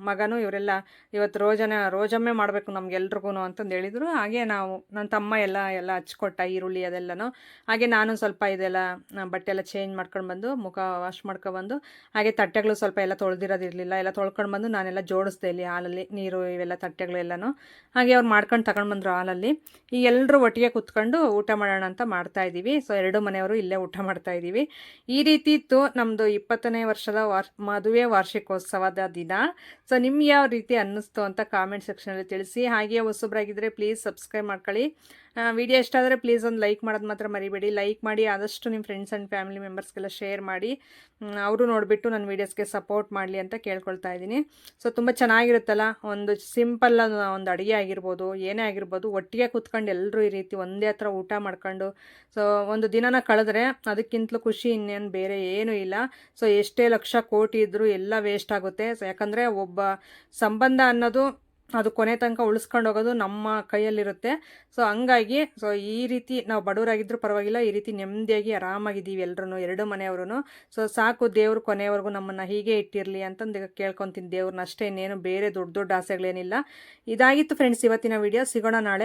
ಮಗನು ಇವರೆಲ್ಲ ಇವತ್ತು ರೋಜನೆ, ರೋಜಮ್ಮೆ ಮಾಡಬೇಕು ನಮ್ಗೆಲ್ರಿಗೂ ಅಂತಂದು ಹೇಳಿದರು. ಹಾಗೆ ನಾವು ನನ್ನ ತಮ್ಮ ಎಲ್ಲ ಎಲ್ಲ ಹಚ್ಕೊಟ್ಟ ಈರುಳ್ಳಿ ಅದೆಲ್ಲನೂ. ಹಾಗೆ ನಾನು ಸ್ವಲ್ಪ ಇದೆಲ್ಲ ಬಟ್ಟೆ ಎಲ್ಲ ಚೇಂಜ್ ಮಾಡ್ಕೊಂಡು ಬಂದು, ಮುಖ ವಾಶ್ ಮಾಡ್ಕೊಬಂದು ಹಾಗೆ ತಟ್ಟೆಗಳು ಸ್ವಲ್ಪ ಎಲ್ಲ ತೊಳೆದಿರೋದಿರಲಿಲ್ಲ ಎಲ್ಲ ತೊಳ್ಕೊಂಡು ಬಂದು ನಾನೆಲ್ಲ ಜೋಡಿಸ್ದೆ ಇಲ್ಲಿ ಹಾಲಲ್ಲಿ, ನೀರು ಇವೆಲ್ಲ ತಟ್ಟೆಗಳು ಎಲ್ಲನೂ. ಹಾಗೆ ಅವ್ರು ಮಾಡ್ಕೊಂಡು ತಗೊಂಡು ಬಂದರು ಹಾಲಲ್ಲಿ. ಈ ಎಲ್ಲರೂ ಒಟ್ಟಿಗೆ ಕುತ್ಕೊಂಡು ಊಟ ಮಾಡೋಣ ಅಂತ ಮಾಡ್ತಾ ಇದ್ದೀವಿ ಸೊ ಎರಡು ಮನೆಯವರು ಇಲ್ಲೇ ಊಟ ಮಾಡ್ತಾ ಇದ್ದೀವಿ. ಈ ರೀತಿ ಇತ್ತು ನಮ್ಮದು ಇಪ್ಪತ್ತನೇ ವರ್ಷದ ವಾರ್, ಮದುವೆ ವಾರ್ಷಿಕೋತ್ಸವದ ದಿನ. ಸೊ ನಿಮ್ಗೆ ಯಾವ ರೀತಿ ಅನ್ನಿಸ್ತು ಅಂತ ಕಾಮೆಂಟ್ ಸೆಕ್ಷನಲ್ಲಿ ತಿಳಿಸಿ. ಹಾಗೆ ಹೊಸಬ್ರಾಗಿದ್ದರೆ ಪ್ಲೀಸ್ ಸಬ್ಸ್ಕ್ರೈಬ್ ಮಾಡ್ಕೊಳ್ಳಿ. ವಿಡಿಯೋ ಇಷ್ಟ ಆದರೆ ಪ್ಲೀಸ್ ಒಂದು ಲೈಕ್ ಮಾಡೋದು ಮಾತ್ರ ಮರಿಬೇಡಿ. ಲೈಕ್ ಮಾಡಿ ಆದಷ್ಟು ನಿಮ್ಮ ಫ್ರೆಂಡ್ಸ್ ಆ್ಯಂಡ್ ಫ್ಯಾಮಿಲಿ ಮೆಂಬರ್ಸ್ಗೆಲ್ಲ ಶೇರ್ ಮಾಡಿ. ಅವರು ನೋಡಿಬಿಟ್ಟು ನನ್ನ ವೀಡಿಯೋಸ್ಗೆ ಸಪೋರ್ಟ್ ಮಾಡಲಿ ಅಂತ ಕೇಳ್ಕೊಳ್ತಾ ಇದ್ದೀನಿ. ಸೊ ತುಂಬ ಚೆನ್ನಾಗಿರುತ್ತಲ್ಲ? ಒಂದು ಸಿಂಪಲ್ ಒಂದು ಅಡುಗೆ ಆಗಿರ್ಬೋದು, ಏನೇ ಆಗಿರ್ಬೋದು, ಒಟ್ಟಿಗೆ ಕೂತ್ಕೊಂಡು ಎಲ್ಲರೂ ಈ ರೀತಿ ಒಂದೇ ಹತ್ರ ಊಟ ಮಾಡ್ಕೊಂಡು, ಸೊ ಒಂದು ದಿನನ ಕಳೆದ್ರೆ ಅದಕ್ಕಿಂತಲೂ ಖುಷಿ ಇನ್ನೇನು ಬೇರೆ ಏನೂ ಇಲ್ಲ. ಸೊ ಎಷ್ಟೇ ಲಕ್ಷ ಕೋಟಿ ಇದ್ದರೂ ಎಲ್ಲ ವೇಸ್ಟ್ ಆಗುತ್ತೆ. ಸೊ ಯಾಕಂದರೆ ಒಬ್ಬ ಸಂಬಂಧ ಅನ್ನೋದು ಅದು ಕೊನೆ ತನಕ ಉಳಿಸ್ಕೊಂಡು ಹೋಗೋದು ನಮ್ಮ ಕೈಯಲ್ಲಿರುತ್ತೆ. ಸೊ ಹಂಗಾಗಿ ಸೊ ಈ ರೀತಿ ನಾವು ಬಡವರಾಗಿದ್ದರೂ ಪರವಾಗಿಲ್ಲ, ಈ ರೀತಿ ನೆಮ್ಮದಿಯಾಗಿ ಆರಾಮಾಗಿದ್ದೀವಿ ಎಲ್ಲರೂ ಎರಡು ಮನೆಯವರು ಸೊ ಸಾಕು ದೇವರು ಕೊನೆಯವರೆಗೂ ನಮ್ಮನ್ನು ಹೀಗೆ ಇಟ್ಟಿರಲಿ ಅಂತಂದು ಕೇಳ್ಕೊತೀನಿ ದೇವ್ರನ್ನ ಅಷ್ಟೇ ಇನ್ನೇನು ಬೇರೆ ದೊಡ್ಡ ದೊಡ್ಡ ಆಸೆಗಳೇನಿಲ್ಲ. ಇದಾಗಿತ್ತು ಫ್ರೆಂಡ್ಸ್ ಇವತ್ತಿನ ವಿಡಿಯೋ ಸಿಗೋಣ ನಾಳೆ.